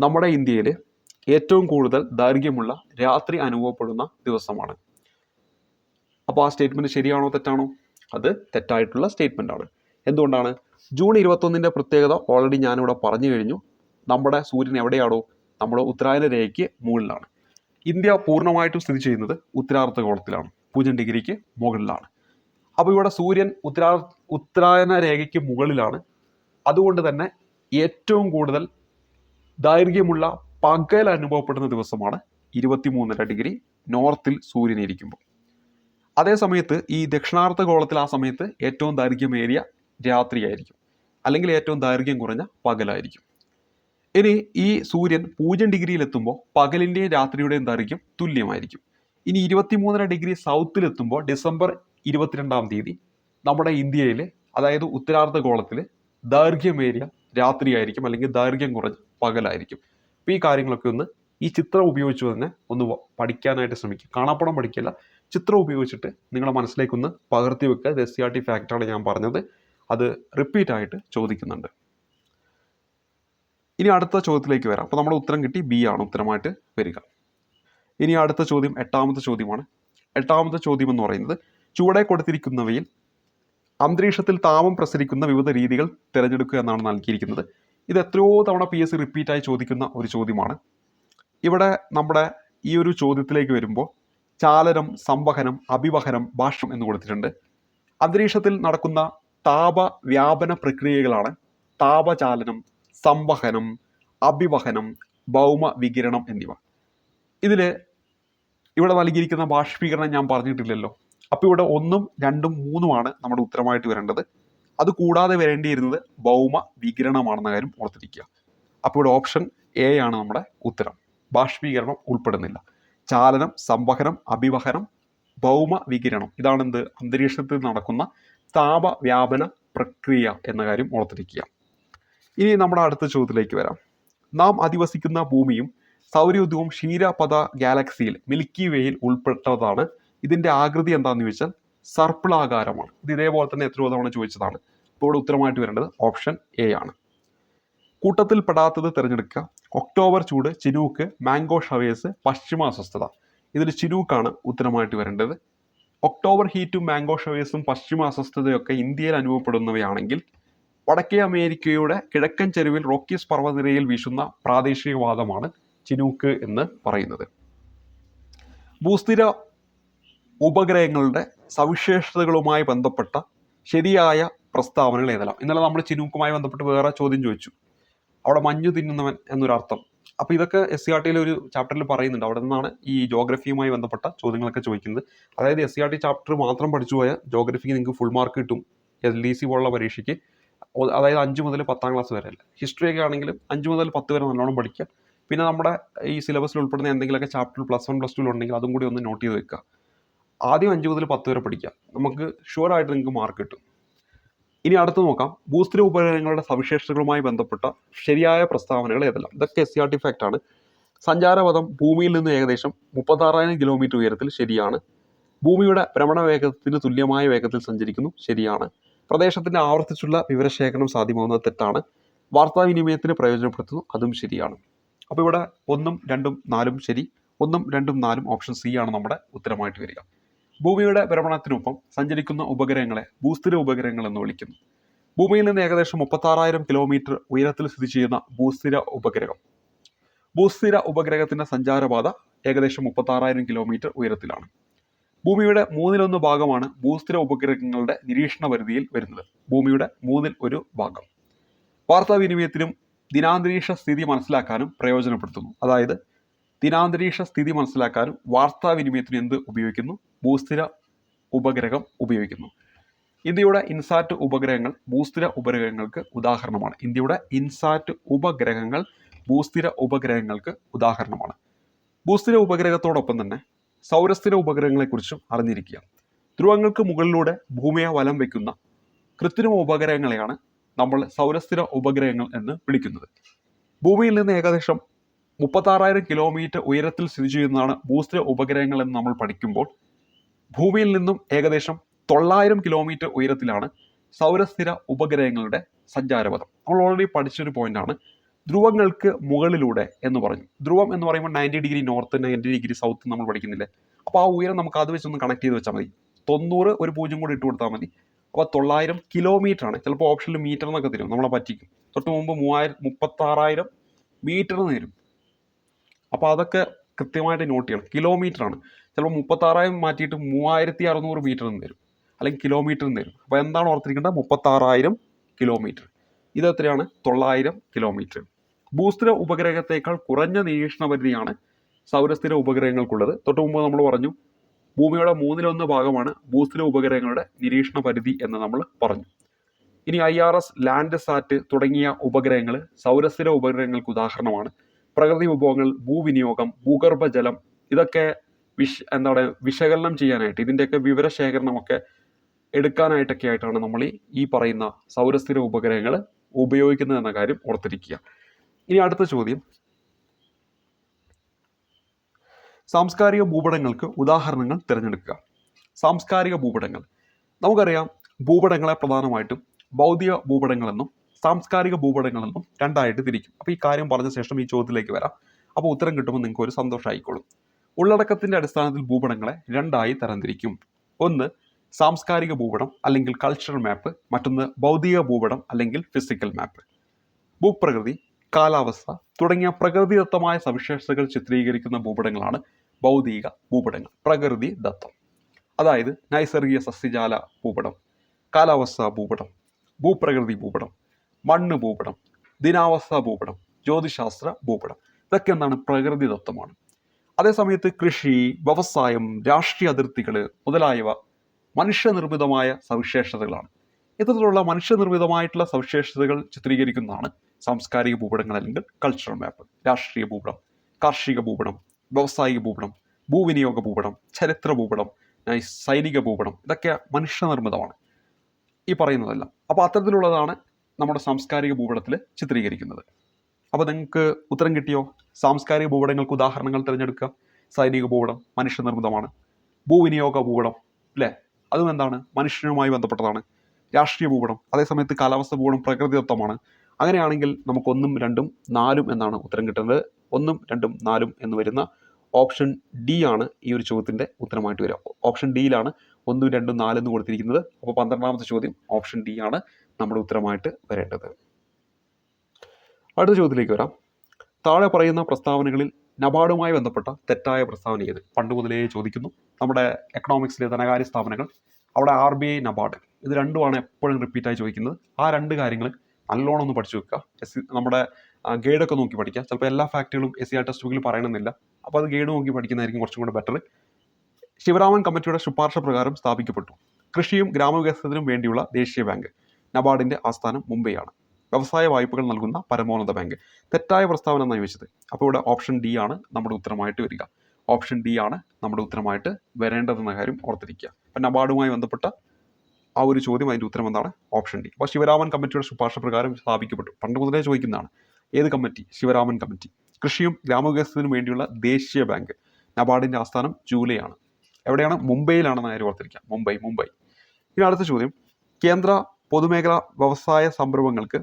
നമ്മുടെ ഇന്ത്യയിൽ ഏറ്റവും കൂടുതൽ ദൈർഘ്യമുള്ള രാത്രി അനുഭവപ്പെടുന്ന ദിവസമാണ്. അപ്പോൾ ആ സ്റ്റേറ്റ്മെന്റ് ശരിയാണോ തെറ്റാണോ? അത് തെറ്റായിട്ടുള്ള സ്റ്റേറ്റ്മെന്റ് ആണ്. എന്തുകൊണ്ടാണ്? ജൂൺ ഇരുപത്തൊന്നിന്റെ പ്രത്യേകത ഓൾറെഡി ഞാനിവിടെ പറഞ്ഞു കഴിഞ്ഞു. നമ്മുടെ സൂര്യൻ എവിടെയാണോ? നമ്മുടെ ഉത്തരായന രേഖയ്ക്ക് മുകളിലാണ്. ഇന്ത്യ പൂർണമായിട്ടും സ്ഥിതി ചെയ്യുന്നത് ഉത്തരാർദ്ധഗോളത്തിലാണ് പൂജ്യം ഡിഗ്രിക്ക് മുകളിലാണ്. അപ്പോൾ ഇവിടെ സൂര്യൻ ഉത്തരാ ഉത്തരായന രേഖയ്ക്ക് മുകളിലാണ്. അതുകൊണ്ട് തന്നെ ഏറ്റവും കൂടുതൽ ദൈർഘ്യമുള്ള പകൽ അനുഭവപ്പെടുന്ന ദിവസമാണ് ഇരുപത്തിമൂന്നര ഡിഗ്രി നോർത്തിൽ സൂര്യൻ ഇരിക്കുമ്പോൾ. അതേ സമയത്ത് ഈ ദക്ഷിണാർത്ഥ ഗോളത്തിൽ ആ സമയത്ത് ഏറ്റവും ദൈർഘ്യമേറിയ രാത്രിയായിരിക്കും. അല്ലെങ്കിൽ ഏറ്റവും ദൈർഘ്യം കുറഞ്ഞ പകലായിരിക്കും. ഇനി ഈ സൂര്യൻ പൂജ്യം ഡിഗ്രിയിലെത്തുമ്പോൾ പകലിന്റെയും രാത്രിയുടെയും ദൈർഘ്യം തുല്യമായിരിക്കും. ഇനി ഇരുപത്തിമൂന്നര ഡിഗ്രി സൗത്തിലെത്തുമ്പോൾ ഡിസംബർ ഇരുപത്തിരണ്ടാം തീയതി നമ്മുടെ ഇന്ത്യയിൽ അതായത് ഉത്തരാർദ്ധഗോളത്തിൽ ദൈർഘ്യമേറിയ രാത്രിയായിരിക്കും അല്ലെങ്കിൽ ദൈർഘ്യം കുറഞ്ഞ് പകലായിരിക്കും. അപ്പോൾ ഈ കാര്യങ്ങളൊക്കെ ഒന്ന് ഈ ചിത്രം ഉപയോഗിച്ച് തന്നെ ഒന്ന് പഠിക്കാനായിട്ട് ശ്രമിക്കുക. കാണാപ്പടം പഠിക്കില്ല ചിത്രം ഉപയോഗിച്ചിട്ട് നിങ്ങളുടെ മനസ്സിലേക്കൊന്ന് പകർത്തി വെക്കുക. ഇത് എസ് സി ആർ ടി ഫാക്റ്റാണ് ഞാൻ പറഞ്ഞത്. അത് റിപ്പീറ്റ് ആയിട്ട് ചോദിക്കുന്നുണ്ട്. ഇനി അടുത്ത ചോദ്യത്തിലേക്ക് വരാം. അപ്പോൾ നമ്മുടെ ഉത്തരം കിട്ടി ബി ആണ് ഉത്തരമായിട്ട് വരിക. ഇനി അടുത്ത ചോദ്യം എട്ടാമത്തെ ചോദ്യമാണ്. എട്ടാമത്തെ ചോദ്യം എന്ന് പറയുന്നത് ചുവടെ കൊടുത്തിരിക്കുന്നവയിൽ അന്തരീക്ഷത്തിൽ താപം പ്രസരിക്കുന്ന വിവിധ രീതികൾ തിരഞ്ഞെടുക്കുക എന്നാണ് നൽകിയിരിക്കുന്നത്. ഇത് എത്രയോ തവണ പി എസ് സി റിപ്പീറ്റായി ചോദിക്കുന്ന ഒരു ചോദ്യമാണ്. ഇവിടെ നമ്മുടെ ഈ ഒരു ചോദ്യത്തിലേക്ക് വരുമ്പോൾ ചാലനം സംവഹനം അഭിവഹനം ഭാഷം എന്ന് കൊടുത്തിട്ടുണ്ട്. അന്തരീക്ഷത്തിൽ നടക്കുന്ന താപ വ്യാപന പ്രക്രിയകളാണ് താപചാലനം സംവഹനം അഭിവഹനം ഭൗമ വികിരണം എന്നിവ. ഇതിൽ ഇവിടെ നൽകിയിരിക്കുന്ന ബാഷ്പീകരണം ഞാൻ പറഞ്ഞിട്ടില്ലല്ലോ. അപ്പോൾ ഇവിടെ ഒന്നും രണ്ടും മൂന്നുമാണ് നമ്മുടെ ഉത്തരമായിട്ട് വരേണ്ടത്. അത് കൂടാതെ വരേണ്ടിയിരുന്നത് ഭൗമ വികിരണമാണെന്ന കാര്യം ഓർത്തിരിക്കുക. അപ്പോൾ ഇവിടെ ഓപ്ഷൻ എ ആണ് നമ്മുടെ ഉത്തരം. ബാഷ്പീകരണം ഉൾപ്പെടുന്നില്ല. ചാലനം സംവഹനം അഭിവഹനം ഭൗമ വികിരണം. ഇതാണെന്ത് അന്തരീക്ഷത്തിൽ നടക്കുന്ന താപവ്യാപന പ്രക്രിയ എന്ന കാര്യം ഓർത്തിരിക്കുക. ഇനി നമ്മുടെ അടുത്ത ചോദ്യത്തിലേക്ക് വരാം. നാം അധിവസിക്കുന്ന ഭൂമിയും സൗരയുദ്ധവും ക്ഷീരപഥ ഗാലക്സിയിൽ മിൽക്കി വേയിൽ ഉൾപ്പെട്ടതാണ്. ഇതിന്റെ ആകൃതി എന്താണെന്ന് ചോദിച്ചാൽ സർപ്പിളാകാരമാണ്. ഇത് ഇതേപോലെ തന്നെ എത്രയോ തവണ ചോദിച്ചതാണ്. ഇപ്പോൾ ഇവിടെ ഉത്തരമായിട്ട് വരേണ്ടത് ഓപ്ഷൻ എ ആണ്. കൂട്ടത്തിൽ പെടാത്തത് തിരഞ്ഞെടുക്കുക. ഒക്ടോബർ ചൂട് ചിനൂക്ക് മാംഗോ ഷവേഴ്സ് പശ്ചിമ അസ്വസ്ഥത. ഇതിൽ ചിനൂക്കാണ് ഉത്തരമായിട്ട് വരേണ്ടത്. ഒക്ടോബർ ഹീറ്റും മാംഗോ ഷവേഴ്സും പശ്ചിമ അസ്വസ്ഥതയൊക്കെ ഇന്ത്യയിൽ അനുഭവപ്പെടുന്നവയാണെങ്കിൽ വടക്കേ അമേരിക്കയുടെ കിഴക്കൻ ചെരുവിൽ റോക്കീസ് പർവതനിരയിൽ വീശുന്ന പ്രാദേശികവാദമാണ് ചിനൂക്ക് എന്ന് പറയുന്നത്. ഭൂസ്ഥിര ഉപഗ്രഹങ്ങളുടെ സവിശേഷതകളുമായി ബന്ധപ്പെട്ട ശരിയായ പ്രസ്താവനകൾ ഏതെല്ലാം? ഇന്നലെ നമ്മൾ ചിനൂക്കുമായി ബന്ധപ്പെട്ട് വേറെ ചോദ്യം ചോദിച്ചു. അവിടെ മഞ്ഞു തിന്നുന്നവൻ എന്നൊരർത്ഥം. അപ്പോൾ ഇതൊക്കെ എസ് സി ആർ ടിയിലെ ഒരു ചാപ്റ്ററിൽ പറയുന്നുണ്ട്. അവിടെ നിന്നാണ് ഈ ജോഗ്രഫിയുമായി ബന്ധപ്പെട്ട ചോദ്യങ്ങളൊക്കെ ചോദിക്കുന്നത്. അതായത് S C R T chapter മാത്രം പഠിച്ചു പോയാൽ ജോഗ്രഫിക്ക് നിങ്ങൾക്ക് ഫുൾ മാർക്ക് കിട്ടും. എൽ ഡി സി പോലുള്ള പരീക്ഷയ്ക്ക്. അതായത് അഞ്ച് മുതൽ പത്താം ക്ലാസ് വരെ അല്ല ഹിസ്റ്ററി ഒക്കെ ആണെങ്കിലും അഞ്ച് മുതൽ പത്ത് വരെ നല്ലോണം പഠിക്കുക പിന്നെ നമ്മുടെ ഈ സിലബസിൽ ഉൾപ്പെടുന്ന എന്തെങ്കിലുമൊക്കെ chapter plus one plus two ഉണ്ടെങ്കിൽ അതും കൂടി ഒന്ന് നോട്ട് ചെയ്ത് വെക്കുക. ആദ്യം അഞ്ച് മുതൽ പത്ത് വരെ പഠിക്കുക നമുക്ക് ഷുവറായിട്ട് നിങ്ങൾക്ക് മാർക്ക് കിട്ടും. ഇനി അടുത്ത് നോക്കാം. ഭൂസ്ഥിര ഉപകരണങ്ങളുടെ സവിശേഷതകളുമായി ബന്ധപ്പെട്ട ശരിയായ പ്രസ്താവനകൾ ഏതെല്ലാം? ഇതൊക്കെ S C R T fact ആണ്. സഞ്ചാരപഥം ഭൂമിയിൽ നിന്ന് ഏകദേശം മുപ്പത്താറായിരം കിലോമീറ്റർ ഉയരത്തിൽ ശരിയാണ്. ഭൂമിയുടെ ഭ്രമണ വേഗത്തിന് തുല്യമായ വേഗത്തിൽ സഞ്ചരിക്കുന്നു. ശരിയാണ്. പ്രദേശത്തിന്റെ ആവർത്തിച്ചുള്ള വിവരശേഖരണം സാധ്യമാവുന്നത് തെറ്റാണ്. വാർത്താവിനിമയത്തിന് പ്രയോജനപ്പെടുത്തുന്നു അതും ശരിയാണ്. അപ്പോൾ ഇവിടെ ഒന്നും രണ്ടും നാലും ശരി. ഒന്നും രണ്ടും നാലും ഓപ്ഷൻ സി ആണ് നമ്മുടെ ഉത്തരമായിട്ട് വരിക. ഭൂമിയുടെ ഭ്രമണത്തിനൊപ്പം സഞ്ചരിക്കുന്ന ഉപഗ്രഹങ്ങളെ ഭൂസ്ഥിര ഉപഗ്രഹങ്ങൾ എന്ന് വിളിക്കുന്നു. ഭൂമിയിൽ നിന്ന് ഏകദേശം മുപ്പത്താറായിരം കിലോമീറ്റർ ഉയരത്തിൽ സ്ഥിതി ചെയ്യുന്ന ഭൂസ്ഥിര ഉപഗ്രഹം. ഭൂസ്ഥിര ഉപഗ്രഹത്തിന്റെ സഞ്ചാരപാത ഏകദേശം മുപ്പത്താറായിരം കിലോമീറ്റർ ഉയരത്തിലാണ്. ഭൂമിയുടെ മൂന്നിലൊന്ന് ഭാഗമാണ് ഭൂസ്ഥിര ഉപഗ്രഹങ്ങളുടെ നിരീക്ഷണ പരിധിയിൽ വരുന്നത്. ഭൂമിയുടെ മൂന്നിൽ ഒരു ഭാഗം. വാർത്താവിനിമയത്തിനും ദിനാന്തരീക്ഷ സ്ഥിതി മനസ്സിലാക്കാനും പ്രയോജനപ്പെടുത്തുന്നു. അതായത് ദിനാന്തരീക്ഷ സ്ഥിതി മനസ്സിലാക്കാനും വാർത്താവിനിമയത്തിന് എന്ത് ഉപയോഗിക്കുന്നു? ഭൂസ്ഥിര ഉപഗ്രഹം ഉപയോഗിക്കുന്നു. ഇന്ത്യയുടെ ഇൻസാറ്റ് ഉപഗ്രഹങ്ങൾ ഭൂസ്ഥിര ഉപഗ്രഹങ്ങൾക്ക് ഉദാഹരണമാണ്. ഇന്ത്യയുടെ ഇൻസാറ്റ് ഉപഗ്രഹങ്ങൾ ഭൂസ്ഥിര ഉപഗ്രഹങ്ങൾക്ക് ഉദാഹരണമാണ്. ഭൂസ്ഥിര ഉപഗ്രഹത്തോടൊപ്പം തന്നെ സൗരസ്ഥിര ഉപഗ്രഹങ്ങളെക്കുറിച്ചും അറിഞ്ഞിരിക്കുക ധ്രുവങ്ങൾക്ക് മുകളിലൂടെ ഭൂമിയെ വലം വയ്ക്കുന്ന കൃത്രിമ ഉപഗ്രഹങ്ങളെയാണ് നമ്മൾ സൗരസ്ഥിര ഉപഗ്രഹങ്ങൾ എന്ന് വിളിക്കുന്നത്. ഭൂമിയിൽ നിന്ന് ഏകദേശം മുപ്പത്താറായിരം കിലോമീറ്റർ ഉയരത്തിൽ സ്ഥിതി ചെയ്യുന്നതാണ് ഭൂസ്ഥിര ഉപഗ്രഹങ്ങൾ എന്ന് നമ്മൾ പഠിക്കുമ്പോൾ ഭൂമിയിൽ നിന്നും ഏകദേശം തൊള്ളായിരം കിലോമീറ്റർ ഉയരത്തിലാണ് സൗരസ്ഥിര ഉപഗ്രഹങ്ങളുടെ സഞ്ചാരപഥം. നമ്മൾ ഓൾറെഡി പഠിച്ചൊരു പോയിന്റാണ് ധ്രുവങ്ങൾക്ക് മുകളിലൂടെ എന്ന് പറഞ്ഞു. ധ്രുവം എന്ന് പറയുമ്പോൾ ninety degree north ninety degree south നമ്മൾ പഠിക്കുന്നില്ലേ? അപ്പോൾ ആ ഉയരം നമുക്ക് അത് വെച്ചൊന്ന് കണക്ട് ചെയ്ത് വെച്ചാൽ മതി. തൊണ്ണൂറ് ഒരു പൂജ്യം കൂടി ഇട്ട് കൊടുത്താൽ മതി. അപ്പോൾ തൊള്ളായിരം കിലോമീറ്റർ ആണ്. ചിലപ്പോൾ ഓപ്ഷനിൽ മീറ്റർ എന്നൊക്കെ തരും. നമ്മളെ പറ്റിക്കും. തൊട്ട് മുമ്പ് മൂവായിരം മുപ്പത്താറായിരം മീറ്റർ എന്ന് തരും. അപ്പോൾ അതൊക്കെ കൃത്യമായിട്ട് നോട്ട് ചെയ്യണം. കിലോമീറ്റർ ആണ്. ചിലപ്പോൾ മുപ്പത്താറായിരം മാറ്റിയിട്ട് മൂവായിരത്തി അറുന്നൂറ് മീറ്റർ എന്ന് തരും. അല്ലെങ്കിൽ കിലോമീറ്റർ എന്ന് തരും. അപ്പോൾ എന്താണ് ഓർത്തിരിക്കേണ്ടത്? മുപ്പത്താറായിരം കിലോമീറ്റർ ഇത് എത്രയാണ്? തൊള്ളായിരം കിലോമീറ്റർ ഭൂസ്ഥിര ഉപഗ്രഹത്തേക്കാൾ കുറഞ്ഞ നിരീക്ഷണ പരിധിയാണ് സൗരസ്ഥിര ഉപഗ്രഹങ്ങൾക്കുള്ളത്. തൊട്ട് മുമ്പ് നമ്മൾ പറഞ്ഞു ഭൂമിയുടെ മൂന്നിലൊന്ന് ഭാഗമാണ് ഭൂസ്ഥിര ഉപഗ്രഹങ്ങളുടെ നിരീക്ഷണ പരിധി എന്ന് നമ്മൾ പറഞ്ഞു. ഇനി I R S Landsat തുടങ്ങിയ ഉപഗ്രഹങ്ങൾ സൗരസ്ഥിര ഉപഗ്രഹങ്ങൾക്ക് ഉദാഹരണമാണ്. പ്രകൃതി വിഭവങ്ങൾ ഭൂവിനിയോഗം ഭൂഗർഭജലം ഇതൊക്കെ വിശ് പറയുക വിശകലനം ചെയ്യാനായിട്ട് ഇതിന്റെയൊക്കെ വിവരശേഖരണമൊക്കെ എടുക്കാനായിട്ടൊക്കെ ആയിട്ടാണ് നമ്മൾ ഈ പറയുന്ന സൗരസ്ഥിര ഉപഗ്രഹങ്ങൾ ഉപയോഗിക്കുന്നത് എന്ന കാര്യം ഓർത്തിരിക്കുക. ഇനി അടുത്ത ചോദ്യം. സാംസ്കാരിക ഭൂപടങ്ങൾക്ക് ഉദാഹരണങ്ങൾ തിരഞ്ഞെടുക്കുക. സാംസ്കാരിക ഭൂപടങ്ങൾ. നമുക്കറിയാം ഭൂപടങ്ങളെ പ്രധാനമായിട്ടും ഭൗതിക ഭൂപടങ്ങളെന്നും സാംസ്കാരിക ഭൂപടങ്ങളെന്നും രണ്ടായിട്ട് തിരിക്കും. അപ്പോൾ ഈ കാര്യം പറഞ്ഞ ശേഷം ഈ ചോദ്യത്തിലേക്ക് വരാം. അപ്പോൾ ഉത്തരം കിട്ടുമ്പോൾ നിങ്ങൾക്ക് ഒരു സന്തോഷമായിക്കോളും ഉള്ളടക്കത്തിന്റെ അടിസ്ഥാനത്തിൽ ഭൂപടങ്ങളെ രണ്ടായി തരംതിരിക്കും. ഒന്ന് സാംസ്കാരിക ഭൂപടം അല്ലെങ്കിൽ കൾച്ചറൽ മാപ്പ് മറ്റൊന്ന് ഭൗതിക ഭൂപടം അല്ലെങ്കിൽ ഫിസിക്കൽ മാപ്പ് ഭൂപ്രകൃതി കാലാവസ്ഥ തുടങ്ങിയ പ്രകൃതിദത്തമായ സവിശേഷതകൾ ചിത്രീകരിക്കുന്ന ഭൂപടങ്ങളാണ് ഭൗതിക ഭൂപടങ്ങൾ. പ്രകൃതി ദത്തം. അതായത് നൈസർഗിക സസ്യജാല ഭൂപടം കാലാവസ്ഥാ ഭൂപടം ഭൂപ്രകൃതി ഭൂപടം മണ്ണ് ഭൂപടം ദിനാവസ്ഥ ഭൂപടം ജ്യോതിശാസ്ത്ര ഭൂപടം. ഇതൊക്കെ എന്താണ്? പ്രകൃതി ദത്തമാണ്. അതേസമയത്ത് കൃഷി വ്യവസായം രാഷ്ട്രീയ അതിർത്തികൾ മുതലായവ മനുഷ്യനിർമ്മിതമായ സവിശേഷതകളാണ്. ഇത്തരത്തിലുള്ള മനുഷ്യനിർമ്മിതമായിട്ടുള്ള സവിശേഷതകൾ ചിത്രീകരിക്കുന്നതാണ് സാംസ്കാരിക ഭൂപടങ്ങൾ അല്ലെങ്കിൽ കൾച്ചറൽ മാപ്പ് രാഷ്ട്രീയ ഭൂപടം കാർഷിക ഭൂപടം വ്യവസായിക ഭൂപടം ഭൂവിനിയോഗ ഭൂപടം ചരിത്ര ഭൂപടം സൈനിക ഭൂപടം ഇതൊക്കെ മനുഷ്യനിർമ്മിതമാണ്. ഈ പറയുന്നതെല്ലാം. അപ്പോൾ അത്തരത്തിലുള്ളതാണ് നമ്മുടെ സാംസ്കാരിക ഭൂപടത്തിൽ ചിത്രീകരിക്കുന്നത്. അപ്പോൾ നിങ്ങൾക്ക് ഉത്തരം കിട്ടിയോ? സാംസ്കാരിക ഭൂപടങ്ങൾക്ക് ഉദാഹരണങ്ങൾ തിരഞ്ഞെടുക്കുക. സൈനിക ഭൂപടം മനുഷ്യനിർമ്മിതമാണ്. ഭൂവിനിയോഗ ഭൂപടം അല്ലേ അതും എന്താണ്? മനുഷ്യനുമായി ബന്ധപ്പെട്ടതാണ്. രാഷ്ട്രീയ ഭൂപടം അതേസമയത്ത് കാലാവസ്ഥ ഭൂപടം പ്രകൃതിദത്തമാണ്. അങ്ങനെയാണെങ്കിൽ നമുക്ക് ഒന്നും രണ്ടും നാലും എന്നാണ് ഉത്തരം കിട്ടുന്നത്. ഒന്നും രണ്ടും നാലും എന്ന് വരുന്ന ഓപ്ഷൻ ഡി ആണ് ഈ ഒരു ചോദ്യത്തിന്റെ ഉത്തരമായിട്ട് വരിക. ഓപ്ഷൻ ഡിയിലാണ് ഒന്നും രണ്ടും നാലും എന്ന് കൊടുത്തിരിക്കുന്നത്. അപ്പോൾ പന്ത്രണ്ടാമത്തെ ചോദ്യം ഓപ്ഷൻ ഡി ആണ് നമ്മുടെ ഉത്തരമായിട്ട് വരേണ്ടത്. അടുത്ത ചോദ്യത്തിലേക്ക് വരാം. താഴെ പറയുന്ന പ്രസ്താവനകളിൽ നബാർഡുമായി ബന്ധപ്പെട്ട തെറ്റായ പ്രസ്താവന ഏത്? പണ്ട് മുതലേ ചോദിക്കുന്നു. നമ്മുടെ എക്കണോമിക്സിലെ ധനകാര്യ സ്ഥാപനങ്ങൾ അവിടെ ആർ ബി ഐ നബാർഡ് ഇത് രണ്ടുമാണ് എപ്പോഴും റിപ്പീറ്റായി ചോദിക്കുന്നത്. ആ രണ്ട് കാര്യങ്ങൾ നല്ലോണം ഒന്ന് പഠിച്ചു വെക്കുക. എസ് നമ്മുടെ ഗൈഡൊക്കെ നോക്കി പഠിക്കുക. ചിലപ്പോൾ എല്ലാ ഫാക്റ്റുകളും എസ് സി ആർ ടെക്സ്റ്റ് ബുക്കിൽ പറയണമെന്നില്ല. അപ്പോൾ അത് ഗൈഡ് നോക്കി പഠിക്കുന്നതായിരിക്കും കുറച്ചും കൂടെ ബെറ്റർ ശിവരാമൻ കമ്മിറ്റിയുടെ ശുപാർശ പ്രകാരം സ്ഥാപിക്കപ്പെട്ടു. കൃഷിയും ഗ്രാമവികസനത്തിനും വേണ്ടിയുള്ള ദേശീയ ബാങ്ക്. നബാർഡിന്റെ ആസ്ഥാനം മുംബൈയാണ്. വ്യവസായ വായ്പകൾ നൽകുന്ന പരമോന്നത ബാങ്ക്. തെറ്റായ പ്രസ്താവന എന്നാണ് ചോദിച്ചത്. അപ്പോൾ ഇവിടെ ഓപ്ഷൻ ഡി ആണ് നമ്മുടെ ഉത്തരമായിട്ട് വരിക. ഓപ്ഷൻ ഡി ആണ് നമ്മുടെ ഉത്തരമായിട്ട് വരേണ്ടതെന്ന കാര്യം ഓർത്തിരിക്കുക. അപ്പം നബാർഡുമായി ബന്ധപ്പെട്ട ആ ഒരു ചോദ്യം അതിന്റെ ഉത്തരം എന്താണ്? ഓപ്ഷൻ ഡി അപ്പോൾ ശിവരാമൻ കമ്മിറ്റിയുടെ ശുപാർശ പ്രകാരം സ്ഥാപിക്കപ്പെട്ടു. പണ്ട് മുതലേ ചോദിക്കുന്നതാണ് ഏത് കമ്മിറ്റി ശിവരാമൻ കമ്മിറ്റി കൃഷിയും ഗ്രാമവികസനത്തിനും വേണ്ടിയുള്ള ദേശീയ ബാങ്ക് നബാർഡിന്റെ ആസ്ഥാനം ജൂലൈയാണ്. എവിടെയാണ്? മുംബൈയിലാണെന്ന് കാര്യം ഓർത്തിരിക്കുക മുംബൈ മുംബൈ. ഇനി അടുത്ത ചോദ്യം. കേന്ദ്ര പൊതുമേഖലാ വ്യവസായ സംരംഭങ്ങൾക്ക്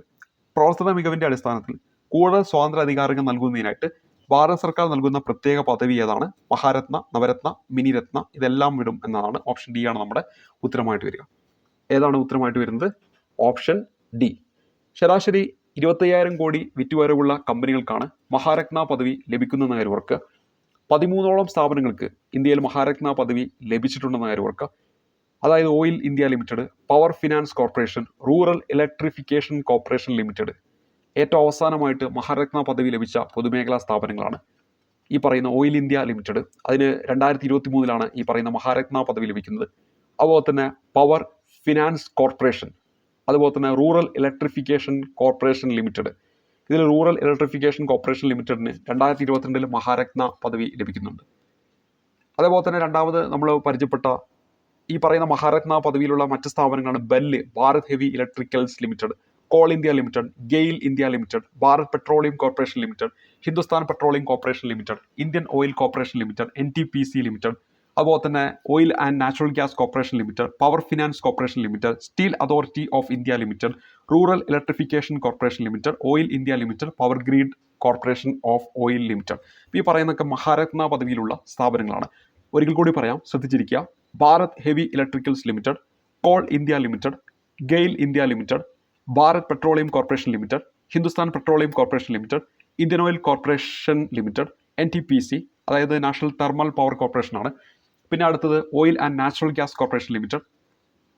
പ്രവർത്തന മികവിന്റെ അടിസ്ഥാനത്തിൽ കൂടുതൽ സ്വാതന്ത്ര്യ അധികാരങ്ങൾ നൽകുന്നതിനായിട്ട് ഭാരത സർക്കാർ നൽകുന്ന പ്രത്യേക പദവി ഏതാണ്? മഹാരത്ന നവരത്ന മിനിരത്ന ഇതെല്ലാം വിടും എന്നതാണ് ഓപ്ഷൻ ഡി ആണ് നമ്മുടെ ഉത്തരമായിട്ട് വരിക. ഏതാണ് ഉത്തരമായിട്ട് വരുന്നത്? Option D. ശരാശരി ഇരുപത്തയ്യായിരം കോടി വിറ്റുവരവുള്ള കമ്പനികൾക്കാണ് മഹാരത്ന പദവി ലഭിക്കുന്നതെന്ന കാര്യം പതിമൂന്നോളം സ്ഥാപനങ്ങൾക്ക് ഇന്ത്യയിൽ മഹാരത്ന പദവി ലഭിച്ചിട്ടുണ്ടെന്ന കാര്യം അതായത് Oil India Limited Power Finance Corporation Rural Electrification Corporation Limited. ഏറ്റവും അവസാനമായിട്ട് മഹാരത്ന പദവി ലഭിച്ച പൊതുമേഖലാ സ്ഥാപനങ്ങളാണ് ഈ പറയുന്ന ഓയിൽ ഇന്ത്യ ലിമിറ്റഡ്. അതിന് രണ്ടായിരത്തി ഇരുപത്തി മൂന്നിലാണ് ഈ പറയുന്ന മഹാരത്ന പദവി ലഭിക്കുന്നത്. അതുപോലെ തന്നെ പവർ ഫിനാൻസ് കോർപ്പറേഷൻ അതുപോലെ തന്നെ റൂറൽ ഇലക്ട്രിഫിക്കേഷൻ കോർപ്പറേഷൻ ലിമിറ്റഡ്. ഇതിൽ റൂറൽ ഇലക്ട്രിഫിക്കേഷൻ കോർപ്പറേഷൻ ലിമിറ്റഡിന് രണ്ടായിരത്തി ഇരുപത്തിരണ്ടിൽ മഹാരത്ന പദവി ലഭിക്കുന്നുണ്ട്. അതേപോലെ തന്നെ രണ്ടാമത് നമ്മൾ പരിചയപ്പെട്ട ഈ പറയുന്ന മഹാരത്ന പദവിയിലുള്ള മറ്റ് സ്ഥാപനങ്ങളാണ് BHEL Bharat Heavy Electricals Limited Coal India Limited GAIL India Limited Bharat Petroleum Corporation Limited Hindustan Petroleum Corporation Limited Indian Oil Corporation Limited N T P C Limited അതുപോലെ തന്നെ Oil and Natural Gas Corporation Limited Power Finance Corporation Limited Steel Authority of India Limited Rural Electrification Corporation Limited Oil India Limited Power Grid Corporation of Oil Limited ഈ പറയുന്നൊക്കെ മഹാരത്ന പദവിയിലുള്ള സ്ഥാപനങ്ങളാണ്. ഒരിക്കൽ കൂടി പറയാം ശ്രദ്ധിച്ചിരിക്കുക. Bharat Heavy Electricals Limited Coal India Limited GAIL India Limited Bharat Petroleum Corporation Limited Hindustan Petroleum Corporation Limited Indian Oil Corporation Limited N T P C അതായത് National Thermal Power Corporation ആണ് പിന്നെ അടുത്തത് Oil and Natural Gas Corporation Limited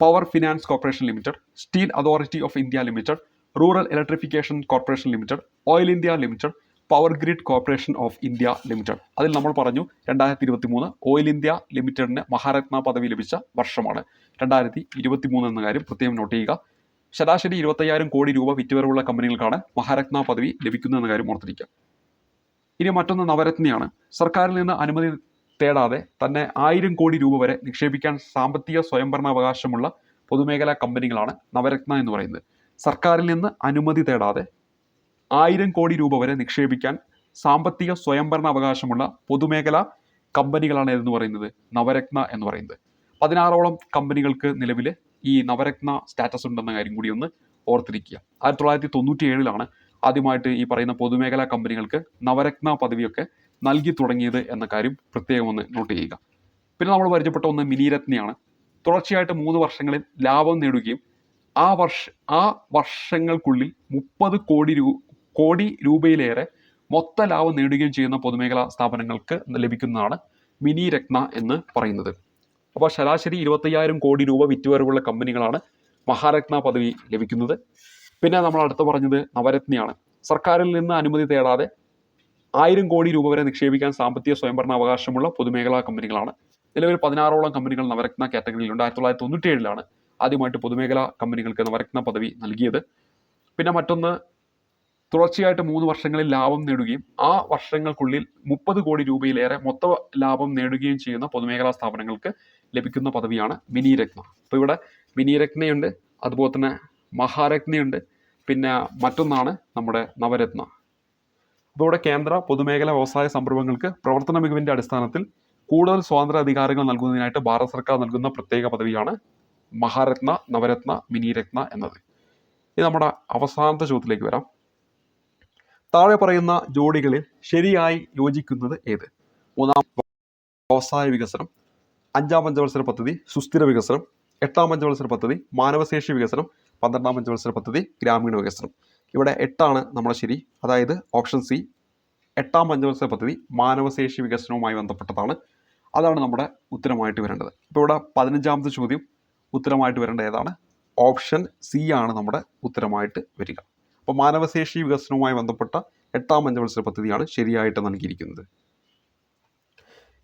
Power Finance Corporation Limited Steel Authority of India Limited Rural Electrification Corporation Limited Oil India Limited Power Grid Corporation of India Limited. അതിൽ നമ്മൾ പറഞ്ഞു രണ്ടായിരത്തി ഇരുപത്തി മൂന്ന് oil India ലിമിറ്റഡിന് മഹാരത്ന പദവി ലഭിച്ച വർഷമാണ്. രണ്ടായിരത്തി ഇരുപത്തി മൂന്ന് എന്ന കാര്യം പ്രത്യേകം നോട്ട് ചെയ്യുക. ശരാശരി ഇരുപത്തയ്യായിരം കോടി രൂപ വിറ്റുവരവുള്ള കമ്പനികൾക്കാണ് മഹാരത്ന പദവി ലഭിക്കുന്നതെന്ന കാര്യം ഓർത്തിരിക്കുക. ഇനി മറ്റൊന്ന് നവരത്നയാണ്. സർക്കാരിൽ നിന്ന് അനുമതി തേടാതെ തന്നെ ആയിരം കോടി രൂപ വരെ നിക്ഷേപിക്കാൻ സാമ്പത്തിക സ്വയംഭരണാവകാശമുള്ള പൊതുമേഖലാ കമ്പനികളാണ് നവരത്ന എന്ന് പറയുന്നത്. സർക്കാരിൽ നിന്ന് അനുമതി തേടാതെ ആയിരം കോടി രൂപ വരെ നിക്ഷേപിക്കാൻ സാമ്പത്തിക സ്വയംഭരണ അവകാശമുള്ള പൊതുമേഖലാ കമ്പനികളാണ് എന്ന് പറയുന്നത്? നവരത്ന എന്ന് പറയുന്നത്. പതിനാറോളം കമ്പനികൾക്ക് നിലവിൽ ഈ നവരത്ന സ്റ്റാറ്റസ് ഉണ്ടെന്ന കാര്യം കൂടി ഒന്ന് ഓർത്തിരിക്കുക. ആയിരത്തി തൊള്ളായിരത്തി തൊണ്ണൂറ്റി ഏഴിലാണ് ആദ്യമായിട്ട് ഈ പറയുന്ന പൊതുമേഖലാ കമ്പനികൾക്ക് നവരത്ന പദവിയൊക്കെ നൽകി തുടങ്ങിയത് എന്ന കാര്യം പ്രത്യേകം ഒന്ന് നോട്ട് ചെയ്യുക. പിന്നെ നമ്മൾ പരിചയപ്പെട്ട ഒന്ന് മിനിരത്നയാണ്. തുടർച്ചയായിട്ട് മൂന്ന് വർഷങ്ങളിൽ ലാഭം നേടുകയും ആ വർഷ ആ വർഷങ്ങൾക്കുള്ളിൽ മുപ്പത് കോടി രൂ കോടി രൂപയിലേറെ മൊത്ത ലാഭം നേടുകയും ചെയ്യുന്ന പൊതുമേഖലാ സ്ഥാപനങ്ങൾക്ക് ലഭിക്കുന്നതാണ് മിനി രത്ന എന്ന് പറയുന്നത്. അപ്പോൾ ശരാശരി ഇരുപത്തയ്യായിരം കോടി രൂപ വിറ്റുവരവുള്ള കമ്പനികളാണ് മഹാരത്ന പദവി ലഭിക്കുന്നത്. പിന്നെ നമ്മൾ അടുത്ത് പറഞ്ഞത് നവരത്നയാണ്. സർക്കാരിൽ നിന്ന് അനുമതി തേടാതെ ആയിരം കോടി രൂപ വരെ നിക്ഷേപിക്കാൻ സാമ്പത്തിക സ്വയംഭരണ അവകാശമുള്ള പൊതുമേഖലാ കമ്പനികളാണ്. നിലവിൽ പതിനാറോളം കമ്പനികൾ നവരത്ന കാറ്റഗറിയിലുണ്ട്. ആയിരത്തി തൊള്ളായിരത്തി തൊണ്ണൂറ്റി ഏഴിലാണ് ആദ്യമായിട്ട് പൊതുമേഖലാ കമ്പനികൾക്ക് നവരത്ന പദവി നൽകിയത്. പിന്നെ മറ്റൊന്ന് തുടർച്ചയായിട്ട് മൂന്ന് വർഷങ്ങളിൽ ലാഭം നേടുകയും ആ വർഷങ്ങൾക്കുള്ളിൽ മുപ്പത് കോടി രൂപയിലേറെ മൊത്ത ലാഭം നേടുകയും ചെയ്യുന്ന പൊതുമേഖലാ സ്ഥാപനങ്ങൾക്ക് ലഭിക്കുന്ന പദവിയാണ് മിനിരത്ന. അപ്പോൾ ഇവിടെ മിനിരത്നയുണ്ട് അതുപോലെ തന്നെ മഹാരത്നയുണ്ട് പിന്നെ മറ്റൊന്നാണ് നമ്മുടെ നവരത്ന. അപ്പോൾ ഇവിടെ കേന്ദ്ര പൊതുമേഖല വ്യവസായ സംരംഭങ്ങൾക്ക് പ്രവർത്തന മികവിന്റെ അടിസ്ഥാനത്തിൽ കൂടുതൽ സ്വാതന്ത്ര്യ അധികാരങ്ങൾ നൽകുന്നതിനായിട്ട് ഭാരത സർക്കാർ നൽകുന്ന പ്രത്യേക പദവിയാണ് മഹാരത്ന നവരത്ന മിനിരത്ന എന്നത്. ഇത് നമ്മുടെ അവസാനത്തെ ചോദ്യത്തിലേക്ക് വരാം. താഴെ പറയുന്ന ജോഡികളിൽ ശരിയായി യോജിക്കുന്നത് ഏത്? മൂന്നാം വ്യവസായ വികസനം അഞ്ചാം പഞ്ചവത്സര പദ്ധതി സുസ്ഥിര വികസനം എട്ടാം പഞ്ചവത്സര പദ്ധതി മാനവശേഷി വികസനം പന്ത്രണ്ടാം പഞ്ചവത്സര പദ്ധതി ഗ്രാമീണ വികസനം. ഇവിടെ എട്ടാണ് നമ്മുടെ ശരി. അതായത് ഓപ്ഷൻ സി എട്ടാം പഞ്ചവത്സര പദ്ധതി മാനവശേഷി വികസനവുമായി ബന്ധപ്പെട്ടതാണ്. അതാണ് നമ്മുടെ ഉത്തരമായിട്ട് വരേണ്ടത്. ഇപ്പോൾ ഇവിടെ പതിനഞ്ചാമത്തെ ചോദ്യം ഉത്തരമായിട്ട് വരേണ്ട ഏതാണ്? ഓപ്ഷൻ സി ആണ് നമ്മുടെ ഉത്തരമായിട്ട് വരിക. അപ്പോൾ മാനവശേഷി വികസനവുമായി ബന്ധപ്പെട്ട എട്ടാം പഞ്ചവത്സര പദ്ധതിയാണ് ശരിയായിട്ട് നൽകിയിരിക്കുന്നത്.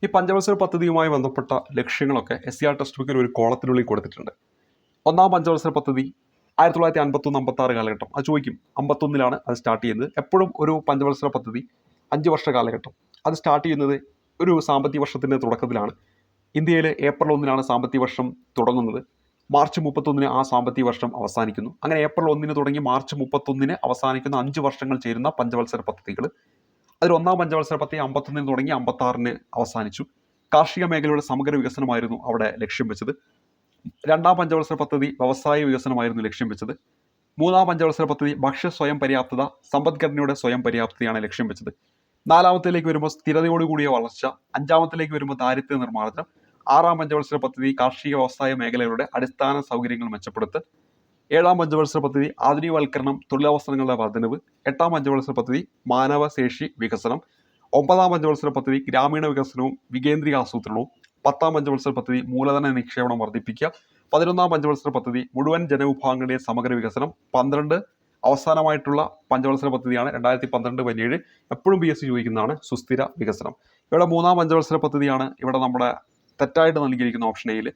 ഈ പഞ്ചവത്സര പദ്ധതിയുമായി ബന്ധപ്പെട്ട ലക്ഷ്യങ്ങളൊക്കെ എസ് സി ആർ ടെക്സ്റ്റ് ബുക്കിൽ ഒരു കോളത്തിനുള്ളിൽ കൊടുത്തിട്ടുണ്ട്. ഒന്നാം പഞ്ചവത്സര പദ്ധതി ആയിരത്തി തൊള്ളായിരത്തി അൻപത്തൊന്ന് അമ്പത്തി ആറ് കാലഘട്ടം. അത് ചോദിക്കും അമ്പത്തൊന്നിലാണ് അത് സ്റ്റാർട്ട് ചെയ്യുന്നത്. എപ്പോഴും ഒരു പഞ്ചവത്സര പദ്ധതി അഞ്ച് വർഷ കാലഘട്ടം. അത് സ്റ്റാർട്ട് ചെയ്യുന്നത് ഒരു സാമ്പത്തിക വർഷത്തിന്റെ തുടക്കത്തിലാണ്. ഇന്ത്യയിൽ ഏപ്രിൽ ഒന്നിനാണ് സാമ്പത്തിക വർഷം തുടങ്ങുന്നത്. മാർച്ച് മുപ്പത്തൊന്നിന് ആ സാമ്പത്തിക വർഷം അവസാനിക്കുന്നു. അങ്ങനെ ഏപ്രിൽ ഒന്നിന് തുടങ്ങി മാർച്ച് മുപ്പത്തൊന്നിന് അവസാനിക്കുന്ന അഞ്ച് വർഷങ്ങൾ ചേരുന്ന പഞ്ചവത്സര പദ്ധതികൾ. അതിൽ ഒന്നാം പഞ്ചവത്സര പദ്ധതി അമ്പത്തൊന്നിന് തുടങ്ങി അമ്പത്താറിന് അവസാനിച്ചു. കാർഷിക മേഖലയുടെ സമഗ്ര വികസനമായിരുന്നു അവിടെ ലക്ഷ്യം വെച്ചത്. രണ്ടാം പഞ്ചവത്സര പദ്ധതി വ്യവസായ വികസനമായിരുന്നു ലക്ഷ്യം വെച്ചത്. മൂന്നാം പഞ്ചവത്സര പദ്ധതി ഭക്ഷ്യ സ്വയം പര്യാപ്തത സമ്പദ്ഘടനയുടെ സ്വയം പര്യാപ്തതയാണ് ലക്ഷ്യം വെച്ചത്. നാലാമത്തിലേക്ക് വരുമ്പോൾ സ്ഥിരതയോടുകൂടിയ വളർച്ച അഞ്ചാമത്തിലേക്ക് വരുമ്പോൾ ദാരിദ്ര്യ നിർമ്മാർജനം ആറാം പഞ്ചവത്സര പദ്ധതി കാർഷിക വ്യവസായ മേഖലകളുടെ അടിസ്ഥാന സൗകര്യങ്ങൾ മെച്ചപ്പെടുത്തൽ ഏഴാം പഞ്ചവത്സര പദ്ധതി ആധുനികവൽക്കരണം തൊഴിലവസരങ്ങളുടെ വർധനവ് എട്ടാം പഞ്ചവത്സര പദ്ധതി മാനവശേഷി വികസനം ഒമ്പതാം പഞ്ചവത്സര പദ്ധതി ഗ്രാമീണ വികസനവും വികേന്ദ്രീയാസൂത്രണവും പത്താം പഞ്ചവത്സര പദ്ധതി മൂലധന നിക്ഷേപണം വർദ്ധിപ്പിക്കുക. പതിനൊന്നാം പഞ്ചവത്സര പദ്ധതി മുഴുവൻ ജനവിഭാഗങ്ങളുടെയും സമഗ്ര വികസനം. പന്ത്രണ്ട് അവസാനമായിട്ടുള്ള പഞ്ചവത്സര പദ്ധതിയാണ് രണ്ടായിരത്തി പന്ത്രണ്ട് പതിനേഴ്. എപ്പോഴും പി എസ് സി ചോദിക്കുന്നതാണ് സുസ്ഥിര വികസനം. ഇവിടെ മൂന്നാം പഞ്ചവത്സര പദ്ധതിയാണ് ഇവിടെ നമ്മുടെ തെറ്റായിട്ട് നൽകിയിരിക്കുന്ന ഓപ്ഷൻ എയിൽ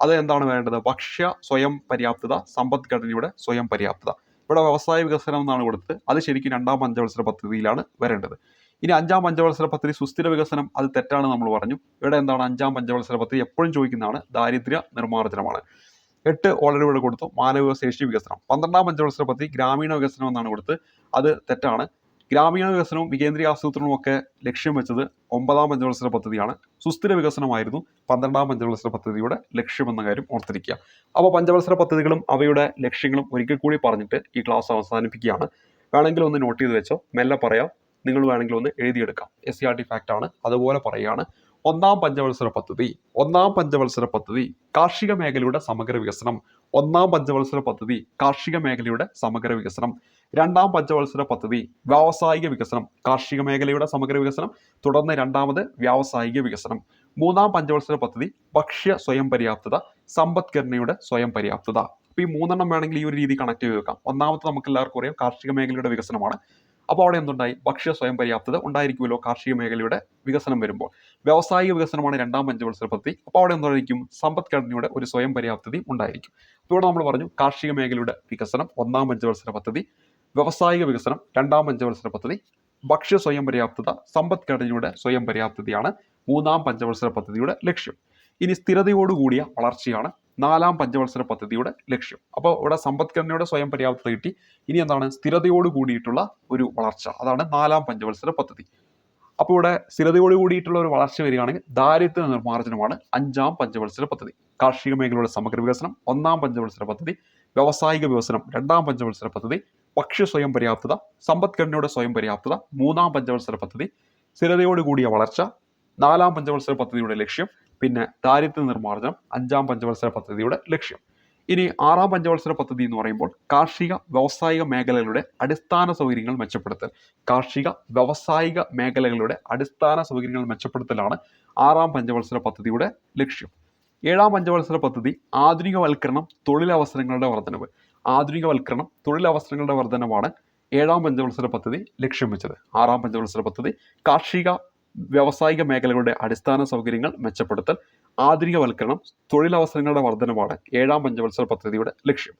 അത് എന്താണ് വേണ്ടത്? ഭക്ഷ്യ സ്വയം പര്യാപ്തത സമ്പദ്ഘടനയുടെ സ്വയം പര്യാപ്തത. ഇവിടെ വ്യവസായ വികസനം എന്നാണ് കൊടുത്തത്. അത് ശരിക്കും രണ്ടാം പഞ്ചവത്സര പദ്ധതിയിലാണ് വരേണ്ടത്. ഇനി അഞ്ചാം പഞ്ചവത്സര പദ്ധതി സുസ്ഥിര വികസനം അത് തെറ്റാണ് നമ്മൾ പറഞ്ഞു. ഇവിടെ എന്താണ് അഞ്ചാം പഞ്ചവത്സര പദ്ധതി എപ്പോഴും ചോദിക്കുന്നതാണ് ദാരിദ്ര്യ നിർമ്മാർജനമാണ്. എട്ട് ഓൾറെഡി ഇവിടെ കൊടുത്തു മാനവിക ശേഷി വികസനം. പന്ത്രണ്ടാം പഞ്ചവത്സര പദ്ധതി ഗ്രാമീണ വികസനം എന്നാണ് കൊടുത്ത് അത് തെറ്റാണ്. ഗ്രാമീണ വികസനവും വികേന്ദ്രീയ ആസൂത്രണവും ഒക്കെ ലക്ഷ്യം വെച്ചത് ഒമ്പതാം പഞ്ചവത്സര പദ്ധതിയാണ്. സുസ്ഥിര വികസനമായിരുന്നു പന്ത്രണ്ടാം പഞ്ചവത്സര പദ്ധതിയുടെ ലക്ഷ്യമെന്ന കാര്യം ഓർത്തിരിക്കുക. അപ്പോൾ പഞ്ചവത്സര പദ്ധതികളും അവയുടെ ലക്ഷ്യങ്ങളും ഒരിക്കൽ കൂടി പറഞ്ഞിട്ട് ഈ ക്ലാസ് അവസാനിപ്പിക്കുകയാണ്. വേണമെങ്കിൽ ഒന്ന് നോട്ട് ചെയ്ത് വെച്ചോ മെല്ലെ പറയാം. നിങ്ങൾ വേണമെങ്കിൽ ഒന്ന് എഴുതിയെടുക്കാം. S C R T fact ആണ്. അതുപോലെ പറയുകയാണ് ഒന്നാം പഞ്ചവത്സര പദ്ധതി ഒന്നാം പഞ്ചവത്സര പദ്ധതി കാർഷിക മേഖലയുടെ സമഗ്ര വികസനം. ഒന്നാം പഞ്ചവത്സര പദ്ധതി കാർഷിക മേഖലയുടെ സമഗ്ര വികസനം. രണ്ടാം പഞ്ചവത്സര പദ്ധതി വ്യാവസായിക വികസനം കാർഷിക മേഖലയുടെ സമഗ്ര വികസനം. തുടർന്ന് രണ്ടാമത് വ്യാവസായിക വികസനം. മൂന്നാം പഞ്ചവത്സര പദ്ധതി ഭക്ഷ്യ സ്വയം പര്യാപ്തത സമ്പദ്ഘടനയുടെ സ്വയം പര്യാപ്തത. അപ്പോൾ ഈ മൂന്നെണ്ണം വേണമെങ്കിൽ ഈ ഒരു രീതി കണക്ട് ചെയ്ത് വെക്കാം. ഒന്നാമത്തെ നമുക്ക് എല്ലാവർക്കും അറിയാം കാർഷിക മേഖലയുടെ വികസനമാണ്. അപ്പോൾ അവിടെ എന്തുണ്ടായി? ഭക്ഷ്യ സ്വയം പര്യാപ്തത ഉണ്ടായിരിക്കുമല്ലോ കാർഷിക മേഖലയുടെ വികസനം വരുമ്പോൾ. വ്യാവസായിക വികസനമാണ് രണ്ടാം പഞ്ചവത്സര പദ്ധതി അപ്പോൾ അവിടെ എന്തായിരിക്കും? സമ്പദ്ഘടനയുടെ ഒരു സ്വയം പര്യാപ്തത ഉണ്ടായിരിക്കും. അപ്പോൾ ഇവിടെ നമ്മൾ പറഞ്ഞു കാർഷിക മേഖലയുടെ വികസനം ഒന്നാം പഞ്ചവത്സര പദ്ധതി വ്യവസായിക വികസനം രണ്ടാം പഞ്ചവത്സര പദ്ധതി ഭക്ഷ്യ സ്വയം പര്യാപ്തത സമ്പദ്ഘടനയുടെ സ്വയം പര്യാപ്തതയാണ് മൂന്നാം പഞ്ചവത്സര പദ്ധതിയുടെ ലക്ഷ്യം. ഇനി സ്ഥിരതയോടുകൂടിയ വളർച്ചയാണ് നാലാം പഞ്ചവത്സര പദ്ധതിയുടെ ലക്ഷ്യം. അപ്പോൾ ഇവിടെ സമ്പദ്ഘടനയുടെ സ്വയം പര്യാപ്തത കിട്ടി. ഇനി എന്താണ്? സ്ഥിരതയോട് കൂടിയിട്ടുള്ള ഒരു വളർച്ച. അതാണ് നാലാം പഞ്ചവത്സര പദ്ധതി. അപ്പോൾ ഇവിടെ സ്ഥിരതയോട് കൂടിയിട്ടുള്ള ഒരു വളർച്ച വരികയാണെങ്കിൽ ദാരിദ്ര്യ നിർമ്മാർജനമാണ് അഞ്ചാം പഞ്ചവത്സര പദ്ധതി. കാർഷിക മേഖലയുടെ സമഗ്ര വികസനം ഒന്നാം പഞ്ചവത്സര പദ്ധതി വ്യാവസായിക വികസനം രണ്ടാം പഞ്ചവത്സര പദ്ധതി ഭക്ഷ്യ സ്വയം പര്യാപ്തത സമ്പദ്ഘടനയുടെ സ്വയം പര്യാപ്തത മൂന്നാം പഞ്ചവത്സര പദ്ധതി സ്ഥിരതയോട് കൂടിയ വളർച്ച നാലാം പഞ്ചവത്സര പദ്ധതിയുടെ ലക്ഷ്യം പിന്നെ ദാരിദ്ര്യ നിർമ്മാർജനം അഞ്ചാം പഞ്ചവത്സര പദ്ധതിയുടെ ലക്ഷ്യം. ഇനി ആറാം പഞ്ചവത്സര പദ്ധതി എന്ന് പറയുമ്പോൾ കാർഷിക വ്യാവസായിക മേഖലകളുടെ അടിസ്ഥാന സൗകര്യങ്ങൾ മെച്ചപ്പെടുത്തൽ. കാർഷിക വ്യാവസായിക മേഖലകളുടെ അടിസ്ഥാന സൗകര്യങ്ങൾ മെച്ചപ്പെടുത്തലാണ് ആറാം പഞ്ചവത്സര പദ്ധതിയുടെ ലക്ഷ്യം. ഏഴാം പഞ്ചവത്സര പദ്ധതി ആധുനികവൽക്കരണം തൊഴിലവസരങ്ങളുടെ വർധനവ് ആധുനികവൽക്കരണം തൊഴിലവസരങ്ങളുടെ വർധനവാണ് ഏഴാം പഞ്ചവത്സര പദ്ധതി ലക്ഷ്യം വെച്ചത്. ആറാം പഞ്ചവത്സര പദ്ധതി കാർഷിക വ്യാവസായിക മേഖലകളുടെ അടിസ്ഥാന സൗകര്യങ്ങൾ മെച്ചപ്പെടുത്തൽ ആധുനികവൽക്കരണം തൊഴിലവസരങ്ങളുടെ വർധനമാണ് ഏഴാം പഞ്ചവത്സര പദ്ധതിയുടെ ലക്ഷ്യം.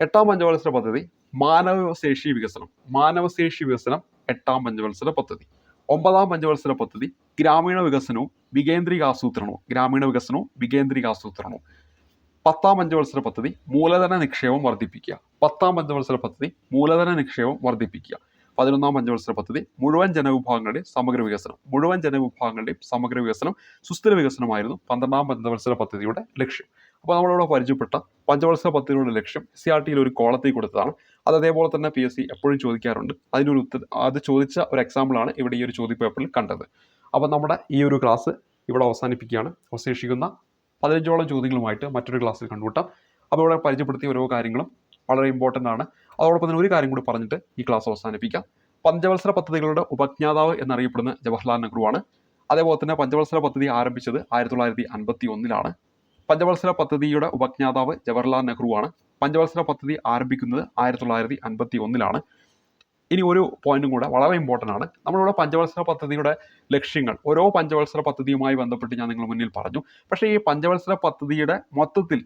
എട്ടാം പഞ്ചവത്സര പദ്ധതി മാനവശേഷി വികസനം. മാനവശേഷി വികസനം എട്ടാം പഞ്ചവത്സര പദ്ധതി. ഒമ്പതാം പഞ്ചവത്സര പദ്ധതി ഗ്രാമീണ വികസനവും വികേന്ദ്രീകാസൂത്രണവും. ഗ്രാമീണ വികസനവും വികേന്ദ്രീകാസൂത്രണവും. പത്താം പഞ്ചവത്സര പദ്ധതി മൂലധന നിക്ഷേപം വർദ്ധിപ്പിക്കുക. പത്താം പഞ്ചവത്സര പദ്ധതി മൂലധന നിക്ഷേപം വർദ്ധിപ്പിക്കുക. പതിനൊന്നാം പഞ്ചവത്സര പദ്ധതി മുഴുവൻ ജനവിഭാഗങ്ങളുടെയും സമഗ്ര വികസനം മുഴുവൻ ജനവിഭാഗങ്ങളുടെയും സമഗ്ര വികസനം സുസ്ഥിര വികസനമായിരുന്നു പന്ത്രണ്ടാം പഞ്ചവത്സര പദ്ധതിയുടെ ലക്ഷ്യം. അപ്പോൾ നമ്മളിവിടെ പരിചയപ്പെട്ട പഞ്ചവത്സര പദ്ധതിയുടെ ലക്ഷ്യം സി ആർ ടിയിൽ ഒരു കോളത്തിൽ കൊടുത്തതാണ്. അത് അതേപോലെ തന്നെ പി എസ് സി എപ്പോഴും ചോദിക്കാറുണ്ട്. അതിനൊരു ഉത്തര അത് ചോദിച്ച ഒരു എക്സാമ്പിളാണ് ഇവിടെ ഈ ഒരു ചോദ്യ പേപ്പറിൽ കണ്ടത്. അപ്പോൾ നമ്മുടെ ഈ ഒരു ക്ലാസ് ഇവിടെ അവസാനിപ്പിക്കുകയാണ്. അവശേഷിക്കുന്ന പതിനഞ്ചോളം ചോദ്യങ്ങളുമായിട്ട് മറ്റൊരു ക്ലാസ്സിൽ കണ്ടുമുട്ടാം. അപ്പോൾ ഇവിടെ പരിചയപ്പെടുത്തിയ ഓരോ കാര്യങ്ങളും വളരെ ഇമ്പോർട്ടന്റ് ആണ്. അതോടൊപ്പം തന്നെ ഒരു കാര്യം കൂടി പറഞ്ഞിട്ട് ഈ ക്ലാസ് അവസാനിപ്പിക്കാം. പഞ്ചവത്സര പദ്ധതികളുടെ ഉപജ്ഞാതാവ് എന്നറിയപ്പെടുന്ന ജവഹർലാൽ നെഹ്റു ആണ്. അതേപോലെ തന്നെ പഞ്ചവത്സര പദ്ധതി ആരംഭിച്ചത് ആയിരത്തി തൊള്ളായിരത്തി അൻപത്തി ഒന്നിലാണ് പഞ്ചവത്സര പദ്ധതിയുടെ ഉപജ്ഞാതാവ് ജവഹർലാൽ നെഹ്റു ആണ്. പഞ്ചവത്സര പദ്ധതി ആരംഭിക്കുന്നത് ആയിരത്തി തൊള്ളായിരത്തി അൻപത്തി ഒന്നിലാണ് ഇനി ഒരു പോയിന്റും കൂടെ വളരെ ഇമ്പോർട്ടന്റ് ആണ്. നമ്മളിവിടെ പഞ്ചവത്സര പദ്ധതിയുടെ ലക്ഷ്യങ്ങൾ ഓരോ പഞ്ചവത്സര പദ്ധതിയുമായി ബന്ധപ്പെട്ട് ഞാൻ നിങ്ങൾ മുന്നിൽ പറഞ്ഞു. പക്ഷേ ഈ പഞ്ചവത്സര പദ്ധതിയുടെ മൊത്തത്തിൽ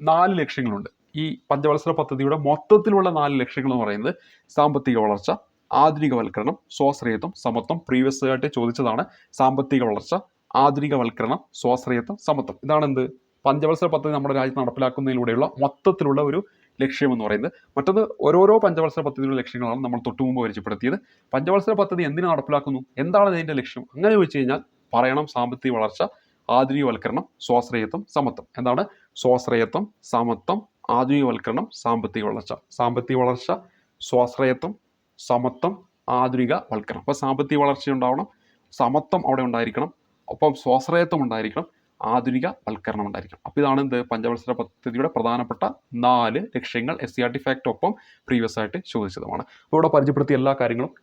നാല് ലക്ഷ്യങ്ങളുണ്ട്. ഈ പഞ്ചവത്സര പദ്ധതിയുടെ മൊത്തത്തിലുള്ള നാല് ലക്ഷ്യങ്ങൾ എന്ന് പറയുന്നത് സാമ്പത്തിക വളർച്ച ആധുനികവൽക്കരണം സ്വാശ്രയത്വം സമത്വം. പ്രീവിയസ് ആയിട്ട് ചോദിച്ചതാണ് സാമ്പത്തിക വളർച്ച ആധുനികവൽക്കരണം സ്വാശ്രയത്വം സമത്വം. ഇതാണ് എന്ത്? പഞ്ചവത്സര പദ്ധതി നമ്മുടെ രാജ്യത്ത് നടപ്പിലാക്കുന്നതിലൂടെയുള്ള മൊത്തത്തിലുള്ള ഒരു ലക്ഷ്യം എന്ന് പറയുന്നത്. മറ്റത് ഓരോരോ പഞ്ചവത്സര പദ്ധതിയുടെ ലക്ഷ്യങ്ങളാണ് നമ്മൾ തൊട്ടു മുമ്പ് പരിചയപ്പെടുത്തിയത്. പഞ്ചവത്സര പദ്ധതി എന്തിനു നടപ്പിലാക്കുന്നു? എന്താണ് ഇതിന്റെ ലക്ഷ്യം? അങ്ങനെ ചോദിച്ചു കഴിഞ്ഞാൽ പറയണം സാമ്പത്തിക വളർച്ച ആധുനികവൽക്കരണം സ്വാശ്രയത്വം സമത്വം. എന്താണ്? സ്വാശ്രയത്വം സമത്വം ആധുനികവൽക്കരണം സാമ്പത്തിക വളർച്ച. സാമ്പത്തിക വളർച്ച സ്വാശ്രയത്വം സമത്വം ആധുനിക വൽക്കരണം അപ്പോൾ സാമ്പത്തിക വളർച്ച ഉണ്ടാവണം സമത്വം അവിടെ ഉണ്ടായിരിക്കണം. ഒപ്പം സ്വാശ്രയത്വം ഉണ്ടായിരിക്കണം ആധുനിക വൽക്കരണം ഉണ്ടായിരിക്കണം. അപ്പോൾ ഇതാണ് എന്ത്? പഞ്ചവത്സര പദ്ധതിയുടെ പ്രധാനപ്പെട്ട നാല് ലക്ഷ്യങ്ങൾ S C R T fact ഒപ്പം പ്രീവിയസ് ആയിട്ട് ചോദിച്ചതുമാണ്. അപ്പോൾ ഇവിടെ പരിചയപ്പെടുത്തിയ എല്ലാ കാര്യങ്ങളും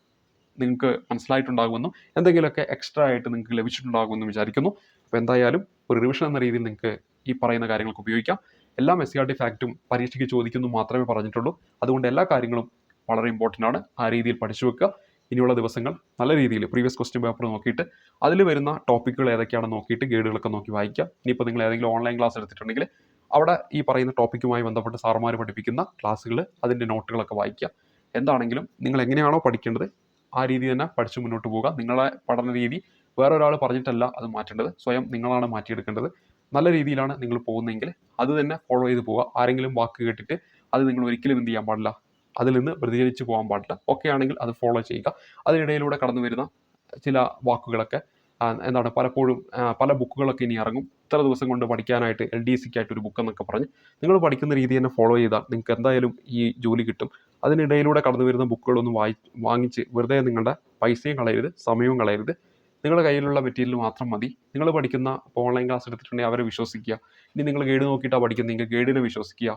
നിങ്ങൾക്ക് മനസ്സിലായിട്ടുണ്ടാകുമെന്നും എന്തെങ്കിലുമൊക്കെ എക്സ്ട്രാ ആയിട്ട് നിങ്ങൾക്ക് ലഭിച്ചിട്ടുണ്ടാകുമെന്നും വിചാരിക്കുന്നു. അപ്പോൾ എന്തായാലും ഒരു റിവിഷൻ എന്ന രീതിയിൽ നിങ്ങൾക്ക് ഈ പറയുന്ന കാര്യങ്ങൾക്ക് ഉപയോഗിക്കാം. എല്ലാ എസ് സി ആർ ടി ഫാക്റ്റും പരീക്ഷയ്ക്ക് ചോദിക്കുന്നു മാത്രമേ പറഞ്ഞിട്ടുള്ളൂ. അതുകൊണ്ട് എല്ലാ കാര്യങ്ങളും വളരെ ഇമ്പോർട്ടന്റ് ആണ്. ആ രീതിയിൽ പഠിച്ചു വെക്കുക. ഇനിയുള്ള ദിവസങ്ങൾ നല്ല രീതിയിൽ പ്രീവിയസ് ക്വസ്റ്റ്യൻ പേപ്പർ നോക്കിയിട്ട് അതിൽ വരുന്ന ടോപ്പിക്കുകൾ ഏതൊക്കെയാണെന്ന് നോക്കിയിട്ട് ഗൈഡുകളൊക്കെ നോക്കി വായിക്കുക. ഇനിയിപ്പോൾ നിങ്ങൾ ഏതെങ്കിലും ഓൺലൈൻ ക്ലാസ് എടുത്തിട്ടുണ്ടെങ്കിൽ അവിടെ ഈ പറയുന്ന ടോപ്പിക്കുമായി ബന്ധപ്പെട്ട് സാറുമാർ പഠിപ്പിക്കുന്ന ക്ലാസ്സുകൾ അതിന്റെ നോട്ടുകളൊക്കെ വായിക്കുക. എന്താണെങ്കിലും നിങ്ങൾ എങ്ങനെയാണോ പഠിക്കേണ്ടത് ആ രീതി തന്നെ പഠിച്ചു മുന്നോട്ട് പോവുക. നിങ്ങളെ പഠന രീതി വേറെ ഒരാൾ പറഞ്ഞിട്ടല്ല അത് മാറ്റേണ്ടത്. സ്വയം നിങ്ങളാണ് മാറ്റിയെടുക്കേണ്ടത്. നല്ല രീതിയിലാണ് നിങ്ങൾ പോകുന്നതെങ്കിൽ അത് തന്നെ ഫോളോ ചെയ്ത് പോവുക. ആരെങ്കിലും വാക്ക് കേട്ടിട്ട് അത് നിങ്ങൾ ഒരിക്കലും എന്ത് ചെയ്യാൻ പാടില്ല. അതിൽ നിന്ന് പ്രതികരിച്ച് പോകാൻ പാടില്ല. ഓക്കെ ആണെങ്കിൽ അത് ഫോളോ ചെയ്യുക. അതിനിടയിലൂടെ കടന്നു വരുന്ന ചില വാക്കുകളൊക്കെ എന്താണ് പലപ്പോഴും പല ബുക്കുകളൊക്കെ ഇനി ഇറങ്ങും. ഇത്ര ദിവസം കൊണ്ട് പഠിക്കാനായിട്ട് എൽ ഡി സിക്ക് ആയിട്ട് ഒരു ബുക്ക് എന്നൊക്കെ പറഞ്ഞ് നിങ്ങൾ പഠിക്കുന്ന രീതി തന്നെ ഫോളോ ചെയ്താൽ നിങ്ങൾക്ക് എന്തായാലും ഈ ജോലി കിട്ടും. അതിനിടയിലൂടെ കടന്നു വരുന്ന ബുക്കുകളൊന്നും വായി വാങ്ങിച്ച് വെറുതെ നിങ്ങളുടെ പൈസയും കളയരുത് സമയവും കളയരുത്. നിങ്ങളുടെ കയ്യിലുള്ള മെറ്റീരിയൽ മാത്രം മതി. നിങ്ങൾ പഠിക്കുന്ന ഓൺലൈൻ ക്ലാസ് എടുത്തിട്ടുണ്ടെങ്കിൽ അവരെ വിശ്വസിക്കുക. ഇനി നിങ്ങൾ ഗൈഡ് നോക്കിയിട്ടാണ് പഠിക്കുന്നതെങ്കിൽ ഗൈഡിനെ വിശ്വസിക്കുക.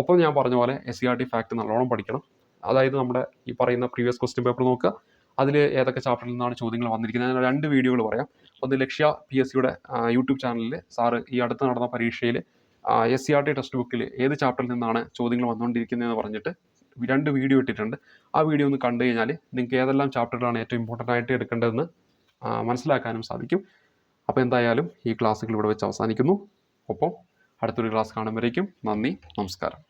ഒപ്പം ഞാൻ പറഞ്ഞ പോലെ S C R T fact നല്ലോണം പഠിക്കണം. അതായത് നമ്മുടെ ഈ പറയുന്ന പ്രീവിയസ് ക്വസ്റ്റ്യൻ പേപ്പർ നോക്കുക. അതിൽ ഏതൊക്കെ ചാപ്റ്ററിൽ നിന്നാണ് ചോദ്യങ്ങൾ വന്നിരിക്കുന്നത്. ഞാൻ രണ്ട് വീഡിയോകൾ പറയാം. ഒന്ന് ലക്ഷ്യ പി എസ് സിയുടെ യൂട്യൂബ് ചാനലിൽ സാറ് ഈ അടുത്ത് നടന്ന പരീക്ഷയിൽ S C R T text ബുക്കിൽ ഏത് ചാപ്റ്ററിൽ നിന്നാണ് ചോദ്യങ്ങൾ വന്നുകൊണ്ടിരിക്കുന്നതെന്ന് പറഞ്ഞിട്ട് രണ്ട് വീഡിയോ ഇട്ടിട്ടുണ്ട്. ആ വീഡിയോ ഒന്ന് കണ്ടു കഴിഞ്ഞാൽ നിങ്ങൾക്ക് ഏതെല്ലാം ചാപ്റ്ററിലാണ് ഏറ്റവും ഇമ്പോർട്ടന്റ് ആയിട്ട് എടുക്കേണ്ടതെന്ന് മനസ്സിലാക്കാനും സാധിക്കും. അപ്പോൾ എന്തായാലും ഈ ക്ലാസ്സുകൾ ഇവിടെ വെച്ച് അവസാനിക്കുന്നു. ഒപ്പം അടുത്തൊരു ക്ലാസ് കാണുമ്പോഴേക്കും നന്ദി നമസ്കാരം.